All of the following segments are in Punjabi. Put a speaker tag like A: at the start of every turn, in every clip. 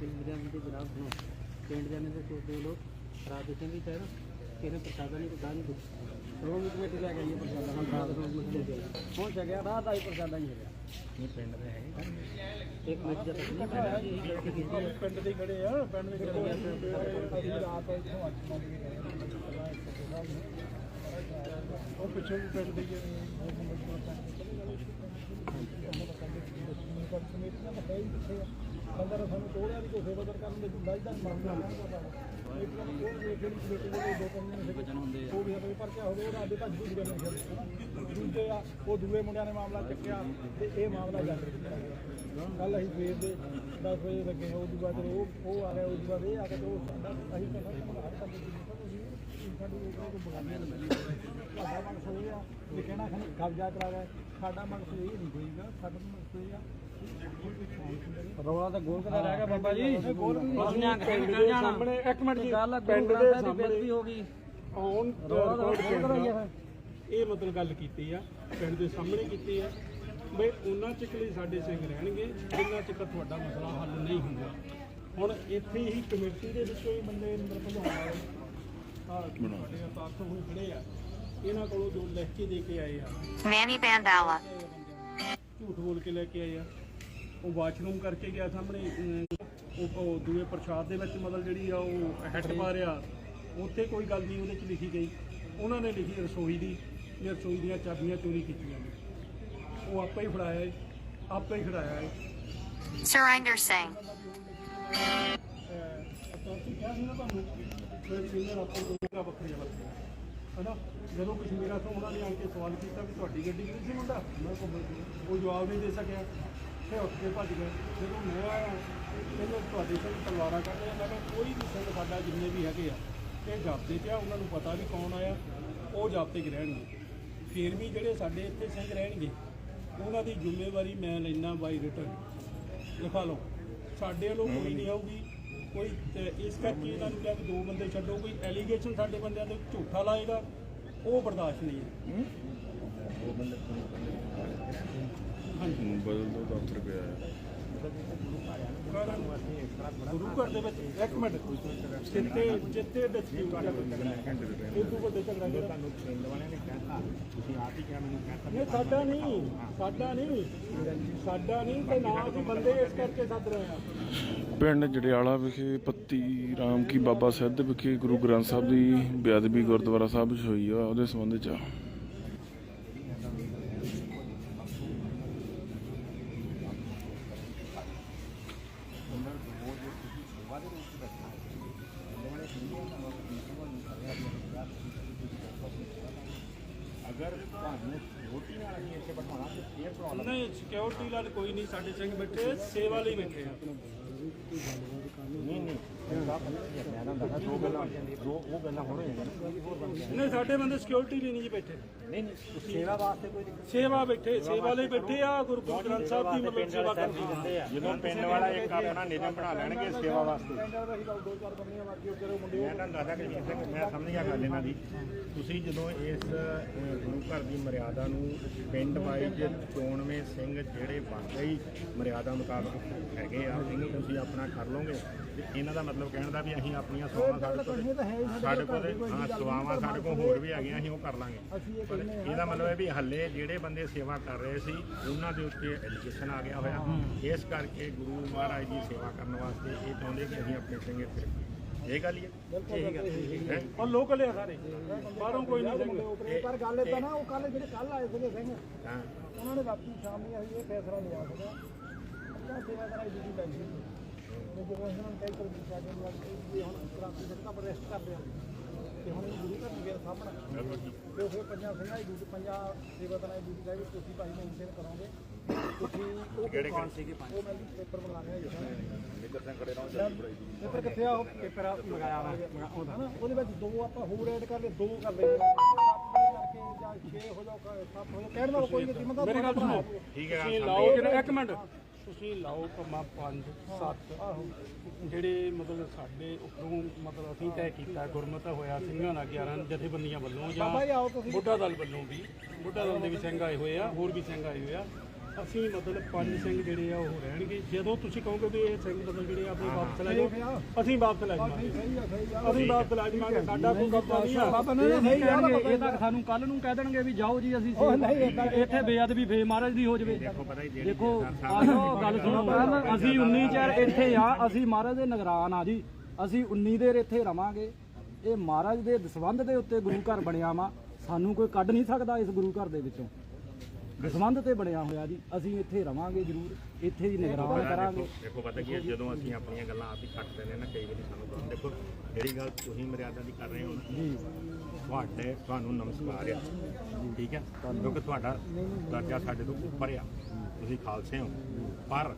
A: ਪਿੰਡ ਦੇ ਅੰਦਰ ਜਨਾਬ ਸੁਣੋ ਪਿੰਡ ਦੇ ਅੰਦਰ ਕੋਈ ਦੋ ਲੋਕ। ਰਾਤ ਦੇ ਵੀ ਚਾਹੀਦਾ ਕਿਹਨੇ ਪ੍ਰਸ਼ਾਦਾ ਨਹੀਂ ਕੋਈ ਦਾਨ ਕੋਈ ਰੋਜ਼ ਕਮੇਟੀ ਲੈ ਕੇ ਆਈਏ ਪ੍ਰਸ਼ਾਦਾ। ਹੁਣ ਰਾਤ ਰੋਜ਼ ਕਮੇਟੀ ਲੈ ਕੇ ਆਈ ਹੁਣ ਛਕਿਆ ਰਾਤ ਆਈ ਪ੍ਰਸ਼ਾਦਾ ਨਹੀਂ ਹੈਗਾ। ਇਹ ਪਿੰਡ ਦੇ ਹੈਗੇ ਇੱਕ ਮਿੰਟ ਜਦ ਤੱਕ ਨਹੀਂ ਹੈ।
B: ਪਿੰਡ ਦੇ ਖੜੇ ਆ। ਪਿੰਡ ਦੇ ਖੜੇ ਆ। ਰਾਤ ਇੱਥੋਂ ਅੱਜ ਮੰਨ ਗਏ ਉਹ ਪਿੱਛੇ ਵੀ ਪਿੰਡ ਦੇ ਹੀ ਬੰਦਰ ਸਾਨੂੰ ਤੋੜਿਆ ਵੀ ਕੋਈ ਸੇਵਾਦਰ ਕਰਨ ਦੇ ਇੱਕ ਵਾਰ ਜਿਹੜੀ ਕਮੇਟੀ ਤਿੰਨ
A: ਹੁੰਦੇ ਆ।
B: ਉਹ ਵੀ ਆਪਣੇ ਪਰਚਾ ਹੋਵੇ ਉਹ ਰਾਦੇ ਭੱਜ ਭੁੱਜ ਗਏ ਨੇ ਦੂਜੇ ਆ ਉਹ ਦੂਏ ਮੁੰਡਿਆਂ ਨੇ ਮਾਮਲਾ ਚੱਕਿਆ ਤੇ ਇਹ ਮਾਮਲਾ ਕੱਲ ਅਸੀਂ ਸਵੇਰ ਦੇ 10 ਵਜੇ ਲੱਗੇ ਉਹ ਤੋਂ ਬਾਅਦ ਉਹ ਉਹ ਆ ਗਿਆ ਉਹ ਤੋਂ ਇਹ ਆ ਤੇ ਉਹ ਸਾਡਾ ਅਸੀਂ ਤਾਂ ਸਾਰੇ ਮੁੰਡਾ ਕਰਦੇ ਸੀ ਸਾਡੀ ਉਹ ਕੋਈ ਬਗਾਨੇ ਸਾਡਾ ਮਕਸਦ ਇਹ ਆ ਵੀ ਕਹਿਣਾ ਖਣ ਕਬਜ਼ਾ ਕਰਾ ਗਿਆ ਸਾਡਾ ਮਕਸਦ ਇਹ ਨਹੀਂ ਹੋਈਗਾ ਸਾਡਾ ਮਕਸਦ ਇਹ ਆ
A: ਰੌਲਾ ਤਾਂ ਗੋਲ ਕਦਾ ਰਹਿ ਗਿਆ ਬਾਬਾ ਜੀ।
B: ਵੀ।
A: ਅਸੀਂ ਆਂਖ
B: ਪਿੰਡ
A: ਨਿਕਲ
B: ਦੇ
A: ਜਾਣਾ।
B: ਸਾਹਮਣੇ ਇੱਕ ਮਿੰਟ ਜੀ।
A: ਗੱਲ
B: ਪਿੰਡ
A: ਪਿੰਡ
B: ਦੇ
A: ਦੇ
B: ਸਾਹਮਣੇ
A: ਬੇਇੱਜ਼ਤੀ ਹੋ ਗਈ।
B: ਔਨ
A: ਰੌਲਾ ਤਾਂ ਗੋਲ ਕਰਾਈ ਆ
B: ਇਹ ਮਤਲਬ ਗੱਲ ਕੀਤੀ ਆ ਪਿੰਡ ਦੇ ਸਾਹਮਣੇ ਕੀਤੀ ਆ। ਬਈ ਉਹਨਾਂ ਚਿਰ ਲਈ ਸਾਡੇ ਸਿੰਘ ਰਹਿਣਗੇ ਜਿੰਨਾ ਚਿਰ ਤੁਹਾਡਾ ਮਸਲਾ ਹੱਲ ਨਹੀਂ ਹੁੰਦਾ। ਹੁਣ ਇੱਥੇ ਹੀ ਕਮੇਟੀ ਦੇ ਵਿੱਚੋਂ ਹੀ ਬੰਦੇ ਅੰਦਰ ਭਜਾਉਣ ਆ ਸਾਡੇ ਅਤਾਰਥ ਹੋਏ ਖੜੇ ਆ। ਇਹਨਾਂ ਕੋਲੋਂ ਜੋ ਲਿਖ ਕੇ ਦੇ ਕੇ ਆਏ ਆ।
C: Manny Bandala.
B: ਝੂਠ ਬੋਲ ਕੇ ਲੈ ਕੇ ਆਏ ਆ। ਉਹ ਵਾਸ਼ਰੂਮ ਕਰਕੇ ਗਿਆ ਸਾਹਮਣੇ ਉਹ ਦੂਏ ਪ੍ਰਸ਼ਾਦ ਦੇ ਵਿੱਚ ਮਤਲਬ ਜਿਹੜੀ ਆ ਉਹ ਹੈਡ ਮਾਰਿਆ ਉੱਥੇ ਕੋਈ ਗੱਲ ਨਹੀਂ ਉਹਦੇ ਚ ਲਿਖੀ ਗਈ। ਉਹਨਾਂ ਨੇ ਲਿਖੀ ਰਸੋਈ ਦੀ ਵੀ ਰਸੋਈ ਦੀਆਂ ਚਾਬੀਆਂ ਚੋਰੀ ਕੀਤੀਆਂ ਨੇ। ਉਹ ਆਪੇ ਹੀ ਫੜਾਇਆ ਏ ਆਪੇ ਹੀ ਖੜਾਇਆ ਏ।
C: Surinder Singh.
B: ਅਤਾਂ ਕਿਹਾ ਸੀ ਨਾ ਤੁਹਾਨੂੰ ਕੋਈ ਸੀਨੀਅਰ ਆਪੇ ਕੋਲ ਵੱਖਰੀ ਵੱਖਰੀ। ਹਨਾ? ਜਦੋਂ ਕਸ਼ਮੀਰਾਂ ਤੋਂ ਉਹਨਾਂ ਨੇ ਆ ਕੇ ਸਵਾਲ ਕੀਤਾ ਵੀ ਤੁਹਾਡੀ ਗੱਡੀ ਕਿਹੜੀ ਸੀ ਮੁੰਡਾ? ਮੈਂ ਉਹ ਜਵਾਬ ਨਹੀਂ ਦੇ ਸਕਿਆ। ਤੇ ਉੱਠ ਕੇ ਭੱਜ ਗਏ। ਜਦੋਂ ਮੈਂ ਆਇਆ, ਕਹਿੰਦੇ ਤੁਹਾਡੇ ਸਿੰਘ ਤਲਵਾਰਾਂ ਕੱਢ ਰਹੇ ਮੈਂ ਕਿਹਾ ਕੋਈ ਵੀ ਸਿੰਘ ਸਾਡਾ ਜਿੰਨੇ ਵੀ ਹੈਗੇ ਆ, ਇਹ ਜਾਪਦੇ ਪਿਆ, ਉਹਨਾਂ ਨੂੰ ਪਤਾ ਵੀ ਕੌਣ ਆਇਆ, ਉਹ ਜਾਪਤੇ ਕਿ ਰਹਿਣਗੇ। ਫਿਰ ਵੀ ਜਿਹੜੇ ਸਾਡੇ ਇੱਥੇ ਸਿੰਘ ਰਹਿਣਗੇ, ਉਹਨਾਂ ਦੀ ਜ਼ਿੰਮੇਵਾਰੀ ਮੈਂ ਲੈਣਾ ਬਾਈ ਰਿਟਰਨ ਲਿਖਾ ਲਓ, ਸਾਡੇ ਵੱਲੋਂ ਕੋਈ ਨਹੀਂ ਆਊਗੀ। ਕੋਈ ਇਸ ਕਰਕੇ ਇਹਨਾਂ ਨੂੰ ਕਿਹਾ ਕਿ ਦੋ ਬੰਦੇ ਛੱਡੋ, ਕੋਈ ਐਲੀਗੇਸ਼ਨ ਸਾਡੇ ਬੰਦਿਆਂ 'ਤੇ ਝੂਠਾ ਲਾਏਗਾ, ਉਹ ਬਰਦਾਸ਼ਤ ਨਹੀਂ ਹੈ?
D: ਬਦਲ ਦੋ ਦਫ਼ਤਰ ਪਿਆ ਹੈ।
B: ਗੁਰੂ ਘਰ ਦੇ ਵਿੱਚ ਇੱਕ ਮਿੰਟ। ਜਿੱਤੇ ਜਿੱਤੇ ਡਿਸਪਿਊਟ ਇਹ ਤੋਂ ਵੱਡੇ ਝਗੜਾ ਜਿਹੜਾ ਤੁਹਾਨੂੰ ਪਿੰਡ ਵਾਲਿਆਂ ਨੇ ਕਹਿਤਾ ਤੁਸੀਂ ਆਪ ਹੀ ਕਿਹਾ ਮੈਨੂੰ ਕਹਿਤਾ ਨਹੀਂ ਸਾਡਾ ਨਹੀਂ। ਸਾਡਾ ਨਹੀਂ। ਸਾਡਾ ਨਹੀਂ ਤੇ ਨਾ ਅਸੀਂ ਬੰਦੇ ਇਸ ਕਰਕੇ ਸੱਦ ਰਹੇ ਆ
D: ਪਿੰਡ ਜੜਿਆਲਾ ਵਿਖੇ ਪੱਤੀ ਰਾਮ ਕੀ ਬਾਬਾ ਸਿੱਧ ਵਿਖੇ ਗੁਰੂ ਗ੍ਰੰਥ ਸਾਹਿਬ ਦੀ ਬੇਅਦਬੀ ਗੁਰਦੁਆਰਾ ਸਾਹਿਬ 'ਚ ਹੋਈ ਆ ਉਹਦੇ ਸੰਬੰਧ 'ਚ
E: ਅਗਰ ਤੁਹਾਨੂੰ ਰੋਟੀ ਨਾਲ ਅਸੀਂ ਇੱਥੇ ਬਿਠਾਉਣਾ ਤੇ ਫੇਰ ਪ੍ਰੋਬਲਮ
B: ਨਹੀਂ ਸਿਕਿਉਰਿਟੀ ਨਾਲ ਕੋਈ ਨਹੀਂ ਸਾਡੇ ਸਿੰਘ ਬੈਠੇ ਸੇਵਾ ਲਈ ਬੈਠੇ ਆ।
E: ਨਹੀਂ ਨਹੀਂ। ਦੋ ਗੱਲਾਂ ਦੋ ਉਹ ਗੱਲਾਂ ਹੁਣ ਹੋ ਜਾਂਦੀਆਂ ਹੋਰ ਬੰਦੇ
B: ਨਹੀਂ ਸਾਡੇ ਬੰਦੇ ਸਿਕਿਉਰਿਟੀ ਲਈ ਨਹੀਂ ਜੀ ਬੈਠੇ।
E: ਨਹੀਂ ਨਹੀਂ ਸੇਵਾ ਵਾਸਤੇ ਕੋਈ
B: ਸੇਵਾ ਬੈਠੇ ਸੇਵਾ ਲਈ ਬੈਠੇ ਆ ਗੁਰੂ ਗ੍ਰੰਥ ਸਾਹਿਬ ਦੀ ਮਤਲਬ ਸੇਵਾ ਕਰਨੀ
E: ਜਦੋਂ ਪਿੰਡ ਵਾਲਾ ਇੱਕ ਆਪਣਾ ਨਿਯਮ ਬਣਾ ਲੈਣਗੇ ਸੇਵਾ ਵਾਸਤੇ।
B: ਦੋ ਚਾਰ ਬੰਦੀਆਂ ਵਾਕੀ ਉੱਧਰ ਮੁੰਡੇ
E: ਮੈਂ ਤੁਹਾਨੂੰ ਦੱਸਦਾ ਕਿ ਸਿੰਘ ਮੈਂ ਸਮਝ ਗਿਆ ਗੱਲ ਇਹਨਾਂ ਦੀ ਤੁਸੀਂ ਜਦੋਂ ਇਸ ਗੁਰੂ ਘਰ ਦੀ ਮਰਿਆਦਾ ਨੂੰ ਪਿੰਡ ਵਾਈਜ਼ ਚੋਣਵੇਂ ਸਿੰਘ ਜਿਹੜੇ ਹੀ ਮਰਿਆਦਾ ਮੁਤਾਬਕ ਹੈਗੇ ਆ ਤੁਸੀਂ ਆਪਣਾ ਕਰ ਲਓਗੇ ਤੇ ਇਹਨਾਂ ਦਾ ਮਤਲਬ ਕਹਿਣ ਦਾ ਵੀ ਅਸੀਂ ਆਪਣੀਆਂ ਸੇਵਾਵਾਂ ਸਾਡੇ ਕੋਲ ਸਾਡੇ ਕੋਲ ਹਾਂ ਸੇਵਾਵਾਂ ਸਾਡੇ ਕੋਲ ਹੋਰ ਵੀ ਹੈਗੀਆਂ ਅਸੀਂ ਉਹ ਕਰ ਲਾਂਗੇ। ਪਰ ਇਹਦਾ ਮਤਲਬ ਹੈ ਵੀ ਹੱਲੇ ਜਿਹੜੇ ਬੰਦੇ ਸੇਵਾ ਕਰ ਰਹੇ ਸੀ ਉਹਨਾਂ ਦੇ ਉੱਤੇ ਐਲੀਗੇਸ਼ਨ ਆ ਗਿਆ ਹੋਇਆ। ਇਸ ਕਰਕੇ ਗੁਰੂ ਮਹਾਰਾਜ ਦੀ ਸੇਵਾ ਕਰਨ ਵਾਸਤੇ ਇਹ ਚਾਹੁੰਦੇ ਕਿ ਅਸੀਂ ਆਪਣੇ ਸਿੰਘ ਇੱਥੇ ਇਹ ਗੱਲ ਹੀ ਹੈ।
B: ਇਹ ਗੱਲ
E: ਹੈਂ?
B: ਔਰ ਲੋਕਲ ਆ ਸਾਰੇ। ਬਾਹਰੋਂ ਕੋਈ ਨਹੀਂ ਸਿੰਘ
F: ਪਰ ਗੱਲ ਇਦਾਂ ਨਾ ਉਹ ਕੱਲ ਜਿਹੜੇ ਕੱਲ ਆਏ ਸੀਗੇ ਸਿੰਘ
E: ਹਾਂ।
F: ਉਹਨਾਂ ਨੇ ਰਾਤੀ ਸ਼ਾਮ ਨੂੰ ਅਸੀਂ ਇਹ ਫੈਸਲਾ ਲਿਆ ਸੀਗਾ। ਅੱਛਾ ਸੇਵਾਦਾਰ ਦੀ ਡਿਊਟੀ
E: ਕਿਹੜੇ
F: ਕੌਣ ਸੀਗੇ ਪੰਜ ਉਹ ਮੈਂ ਵੀ ਪੇਪਰ ਬਣਾ ਰਿਹਾ ਜੀ। ਪੇਪਰ ਕਿੱਥੇ ਆ? ਉਹ ਪੇਪਰ ਮੰਗਾਇਆ ਵਾ ਉਹਦਾ ਨਾ ਉਹਦੇ ਵਿੱਚ ਦੋ ਆਪਾਂ ਹੋਰ ਐਡ ਕਰ ਲਏ ਦੋ ਕਰ ਲਏ। ਕਰਕੇ ਜਾਂ 6 ਹੋ ਜਾਓ 7 ਹੋ ਜਾਓ। ਕਹਿਣ ਦਾ ਕੋਈ ਨਹੀਂ
B: ਮੇਰੀ ਗੱਲ ਸੁਣੋ।
E: ਠੀਕ ਹੈ
B: ਤੁਸੀਂ ਲਾਓ ਇੱਕ ਮਿੰਟ। ਤੁਸੀਂ ਲਾਓ ਕਮਾ 5 7 ਜਿਹੜੇ ਮਤਲਬ ਸਾਡੇ ਉੱਪਰੋਂ ਮਤਲਬ ਅਸੀਂ ਤੈਅ ਕੀਤਾ ਗੁਰਮਤ ਹੋਇਆ ਸਿੰਘਾਂ ਦਾ 11 ਜਥੇਬੰਦੀਆਂ ਵੱਲੋਂ ਜਾਂ ਬੁੱਢਾ ਦਲ ਵੱਲੋਂ ਵੀ। ਬੁੱਢਾ ਦਲ ਦੇ ਵੀ ਸਿੰਘ ਆਏ ਹੋਏ ਆ ਹੋਰ ਵੀ ਸਿੰਘ ਆਏ ਹੋਏ ਆ। ਅਸੀਂ ਮਤਲਬ ਪੰਜ ਸਿੰਘ ਜਿਹੜੇ ਆ ਉਹ ਰਹਿਣਗੇ। ਜਦੋਂ ਤੁਸੀਂ ਕਹੋਗੇ ਵੀ ਇਹ ਸਿੰਘ ਮਤਲਬ ਜਿਹੜੇ ਆ ਆਪਣੇ ਵਾਪਸ ਲੈ ਜਾਓ ਅਸੀਂ ਵਾਪਸ ਲੈ ਜਾਵਾਂਗੇ।
F: ਸਹੀ ਆ ਸਹੀ ਆ।
B: ਅਸੀਂ ਵਾਪਸ ਲੈ ਜਾਵਾਂਗੇ ਸਾਡਾ ਕੋਈ ਕਬਜ਼ਾ ਨਹੀਂ ਆ।
F: ਬਾਬਾ ਨੇ ਸਹੀ ਆ
A: ਇਹ ਤਾਂ ਸਾਨੂੰ ਕੱਲ ਨੂੰ ਕਹਿ ਦੇਣਗੇ ਵੀ ਜਾਓ ਜੀ ਅਸੀਂ ਇੱਥੇ ਬੇਅਦਬੀ ਫੇ ਮਹਾਰਾਜ ਦੀ ਹੋ ਜਵੇ।
E: ਦੇਖੋ ਪਤਾ ਹੀ ਜਿਹੜੀ
A: ਦੇਖੋ ਆਜੋ ਗੱਲ ਸੁਣੋ ਅਸੀਂ 19 ਚਿਰ ਇੱਥੇ ਆ ਅਸੀਂ ਮਹਾਰਾਜ ਦੇ ਨਿਗਰਾਨ ਆ ਜੀ। ਅਸੀਂ 19 ਦੇਰ ਇੱਥੇ ਰਵਾਂਗੇ। ਇਹ ਮਹਾਰਾਜ ਦੇ ਦਸਵੰਧ ਦੇ ਉੱਤੇ ਗੁਰੂ ਘਰ ਬਣਿਆ ਵਾ। ਸਾਨੂੰ ਕੋਈ ਕੱਢ ਨਹੀਂ ਸਕਦਾ ਇਸ ਗੁਰੂ ਘਰ ਦੇ ਵਿੱਚੋਂ। ਦਸਵੰਧ ਤੇ ਬਣਿਆ ਹੋਇਆ ਜੀ ਅਸੀਂ ਇੱਥੇ ਰਵਾਂਗੇ ਜ਼ਰੂਰ ਇੱਥੇ ਦੀ ਨਿਗਰਾਨ ਕਰਾਂਗੇ।
E: ਦੇਖੋ- ਪਤਾ ਕੀ ਹੈ ਜਦੋਂ ਅਸੀਂ ਆਪਣੀਆਂ ਗੱਲਾਂ ਆਪ ਹੀ ਕੱਟ ਦਿੰਦੇ ਨਾ ਕਈ ਵਾਰੀ ਸਾਨੂੰ ਤਾਂ ਦੇਖੋ ਜਿਹੜੀ ਗੱਲ ਤੁਸੀਂ ਮਰਿਆਦਾ ਦੀ ਕਰ ਰਹੇ ਹੋ ਨਾ
A: ਜੀ।
E: ਤੁਹਾਡੇ ਤੁਹਾਨੂੰ ਨਮਸਕਾਰ ਆ ਠੀਕ ਹੈ? ਕਿਉਂਕਿ ਤੁਹਾਡਾ ਦਰਜਾ ਸਾਡੇ ਤੋਂ ਉੱਪਰ ਆ। ਤੁਸੀਂ ਖਾਲਸੇ ਹੋ। ਪਰ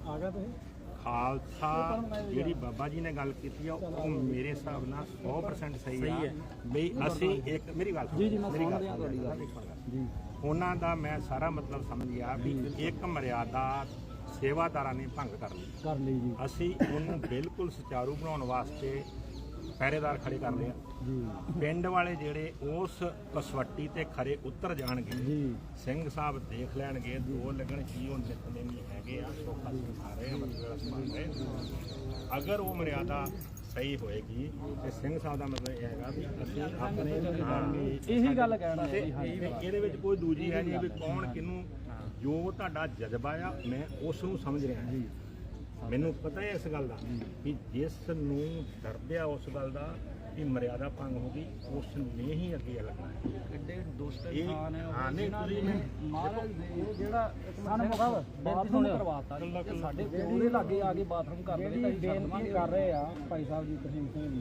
E: ਖਾਲਸਾ ਜਿਹੜੀ ਬਾਬਾ ਜੀ ਨੇ ਗੱਲ ਕੀਤੀ ਆ ਉਹ ਮੇਰੇ ਹਿਸਾਬ ਨਾਲ 100% ਸਹੀ ਆ। ਵੀ ਅਸੀਂ ਇੱਕ ਮੇਰੀ ਗੱਲ
A: ਜੀ, ਜੀ, ਮੈਂ
E: ਮੇਰੀ
A: ਸੁਣ
E: ਗੱਲ।
A: ਰਿਹਾ ਤੁਹਾਡੀ ਗੱਲ। ਜੀ।
E: ਉਹਨਾਂ ਦਾ ਮੈਂ ਸਾਰਾ ਮਤਲਬ ਸਮਝ ਗਿਆ ਵੀ ਇੱਕ ਮਰਿਆਦਾ ਸੇਵਾਦਾਰਾਂ ਨੇ ਭੰਗ ਕਰ ਲਈ।
A: ਕਰ ਲਈ ਜੀ।
E: ਅਸੀਂ ਉਹਨੂੰ ਬਿਲਕੁਲ ਸੁਚਾਰੂ ਬਣਾਉਣ ਵਾਸਤੇ ਪਹਿਰੇਦਾਰ ਖੜੇ ਕਰ ਲਿਆ
A: ਜੀ।
E: ਪਿੰਡ ਵਾਲੇ ਜਿਹੜੇ ਉਸ ਕਸਵੱਟੀ ਤੇ ਖਰੇ ਉਤਰ ਜਾਣਗੇ
A: ਜੀ।
E: ਸਿੰਘ ਸਾਹਿਬ ਦੇਖ ਲੈਣਗੇ ਦੋ ਲੱਗਣ ਕੀ ਉਹ ਨਿਤਨੇਮੀ ਹੈਗੇ ਆ ਸੋਖਾ ਸਾਰੇ ਆ, ਮਤਲਬ ਅਸਮਾਨ ਦੇ ਅਗਰ ਉਹ ਮਰਿਆਦਾ ਸਹੀ ਹੋਏਗੀ ਤੇ ਸਿੰਘ ਸਾਹਿਬ ਦਾ ਮਤਲਬ ਇਹ ਹੈਗਾ ਵੀ ਅਸੀਂ ਆਪਣੇ ਹਾਂ।
A: ਇਹੀ ਗੱਲ ਕਹਿਣਾ
E: ਤੇ ਇਹਦੇ ਵਿੱਚ ਕੋਈ ਦੂਜੀ ਹੈ ਨਹੀਂ ਵੀ ਕੌਣ ਕਿਹਨੂੰ ਜੋ ਤੁਹਾਡਾ ਜਜ਼ਬਾ ਆ ਮੈਂ ਉਸ ਨੂੰ ਸਮਝ ਰਿਹਾ ਜੀ। ਮੈਨੂੰ ਪਤਾ ਹੈ ਇਸ ਗੱਲ ਦਾ ਵੀ ਜਿਸ ਨੂੰ ਡਰਦੇ ਆ ਉਸ ਗੱਲ ਦਾ ਕਿ ਮਰਿਆਦਾ ਭੰਗ ਹੋ ਗਈ ਉਸ ਨੇ ਹੀ ਅੱਗੇ ਲੱਗਣਾ ਹੈ।
A: ਕਿੱਡੇ ਦੁਸ਼ਟ
E: ਇਹ-
A: ਇਨਸਾਨ ਹੈ ਉਹ।
E: ਹਾਂ, ਨਹੀਂ,
A: ਜਿਨ੍ਹਾਂ
E: ਤੁਸੀਂ
A: ਨੇ
E: ਮੈਂ-
A: ਮਹਾਰਾਜ ਦੇ ਜਿਹੜਾ ਸਾਨੂੰ ਸਾਹਿਬ ਬਾਥਰੂਮ ਕਰਵਾਤਾ ਜੀ। ਤੇ ਸਾਡੇ ਕੋਲ ਦੇ ਲਾਗੇ ਆ ਕੇ ਬਾਥਰੂਮ ਕਰ ਦੇਵੇ ਤਾਂ ਅਸੀਂ ਬੇਨਤੀ ਕਰ ਰਹੇ ਆ ਭਾਈ ਸਾਹਿਬ ਜੀ ਤੁਸੀਂ ਸਿੰਘ ਜੀ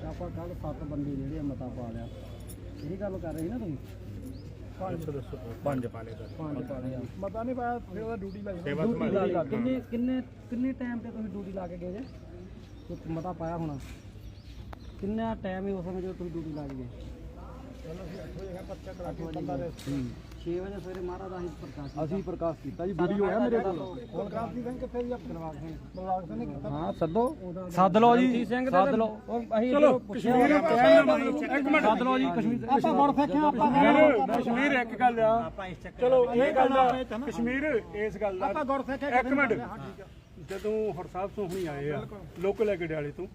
A: ਤੇ ਆਪਾਂ ਕੱਲ ਸੱਤ ਬੰਦੇ ਜਿਹੜੇ ਆ ਮਤਾ ਪਾ ਲਿਆ। ਇਹ ਗੱਲ ਕਰ ਰਹੇ ਸੀ ਨਾ ਤੁਸੀਂ?
E: ਦੱਸੋ ਦੱਸੋ ਪੰਜ ਪਾਲੇ ਦਾ
A: ਪੰਜ
F: ਮਤਾ ਨਹੀਂ ਪਾਇਆ ਫਿਰ ਉਹਦਾ ਡਿਊਟੀ ਲੱਗ
A: ਕਿੰਨੇ ਕਿੰਨੇ ਕਿੰਨੇ ਟਾਈਮ ਤੇ ਤੁਸੀਂ ਡਿਊਟੀ ਲਾ ਕੇ ਗਏ ਜੇ? ਮਤਾ ਪਾਇਆ ਹੋਣਾ? ਕਿੰਨਾ ਟਾਈਮ ਹੈ ਉਸ ਸਮੇਂ ਜਦੋਂ ਤੁਸੀਂ ਡਿਊਟੀ ਲਾ ਕੇ ਗਏ?
F: ਚਲੋ ਅਸੀਂ 8 ਵਜੇ ਪਰਚਾ ਕਰਾ ਕੇ ਬੰਦਾ ਦੇ
A: 6 ਵਜੇ ਸਵੇਰੇ ਮਹਾਰਾਜ ਦਾ ਅਸੀਂ ਪ੍ਰਕਾਸ਼ ਅਸੀਂ ਪ੍ਰਕਾਸ਼ ਕੀਤਾ ਜੀ ਵੀਡੀਓ ਹੈ ਮੇਰੇ ਕੋਲ?
F: ਕ੍ਰਾਂਤੀ ਸਿੰਘ ਕਿੱਥੇ ਵੀ ਬਲਵਾਗ ਸਿੰਘ। ਬਲਵਾਗ ਸਿੰਘ ਨੇ ਕੀਤਾ।
A: ਹਾਂ ਸੱਦੋ। ਸੱਦ ਲਓ ਜੀ। ਸੱਦ ਲਓ। ਅਸੀਂ ਚਲੋ
B: ਕਸ਼ਮੀਰ ਇੱਕ ਮਿੰਟ।
A: ਸੱਦ ਲਓ ਜੀ ਕਸ਼ਮੀਰ
F: ਆਪਾਂ ਗੁੜ ਫੇਕਿਆ ਆਪਾਂ
B: ਕਸ਼ਮੀਰ ਇੱਕ ਗੱਲ ਆ। ਚਲੋ ਇਹ ਗੱਲ ਕਸ਼ਮੀਰ ਇਸ ਗੱਲ ਦਾ।
F: ਆਪਾਂ ਫੇਕਿਆ
B: ਇੱਕ ਮਿੰਟ। ਜਦੋਂ ਹਰਸਾਬ ਤੋਂ ਹੁਣੀ ਆਏ ਆ ਲੋਕਲ ਐਗੜੇ ਵਾਲੇ ਤੋਂ।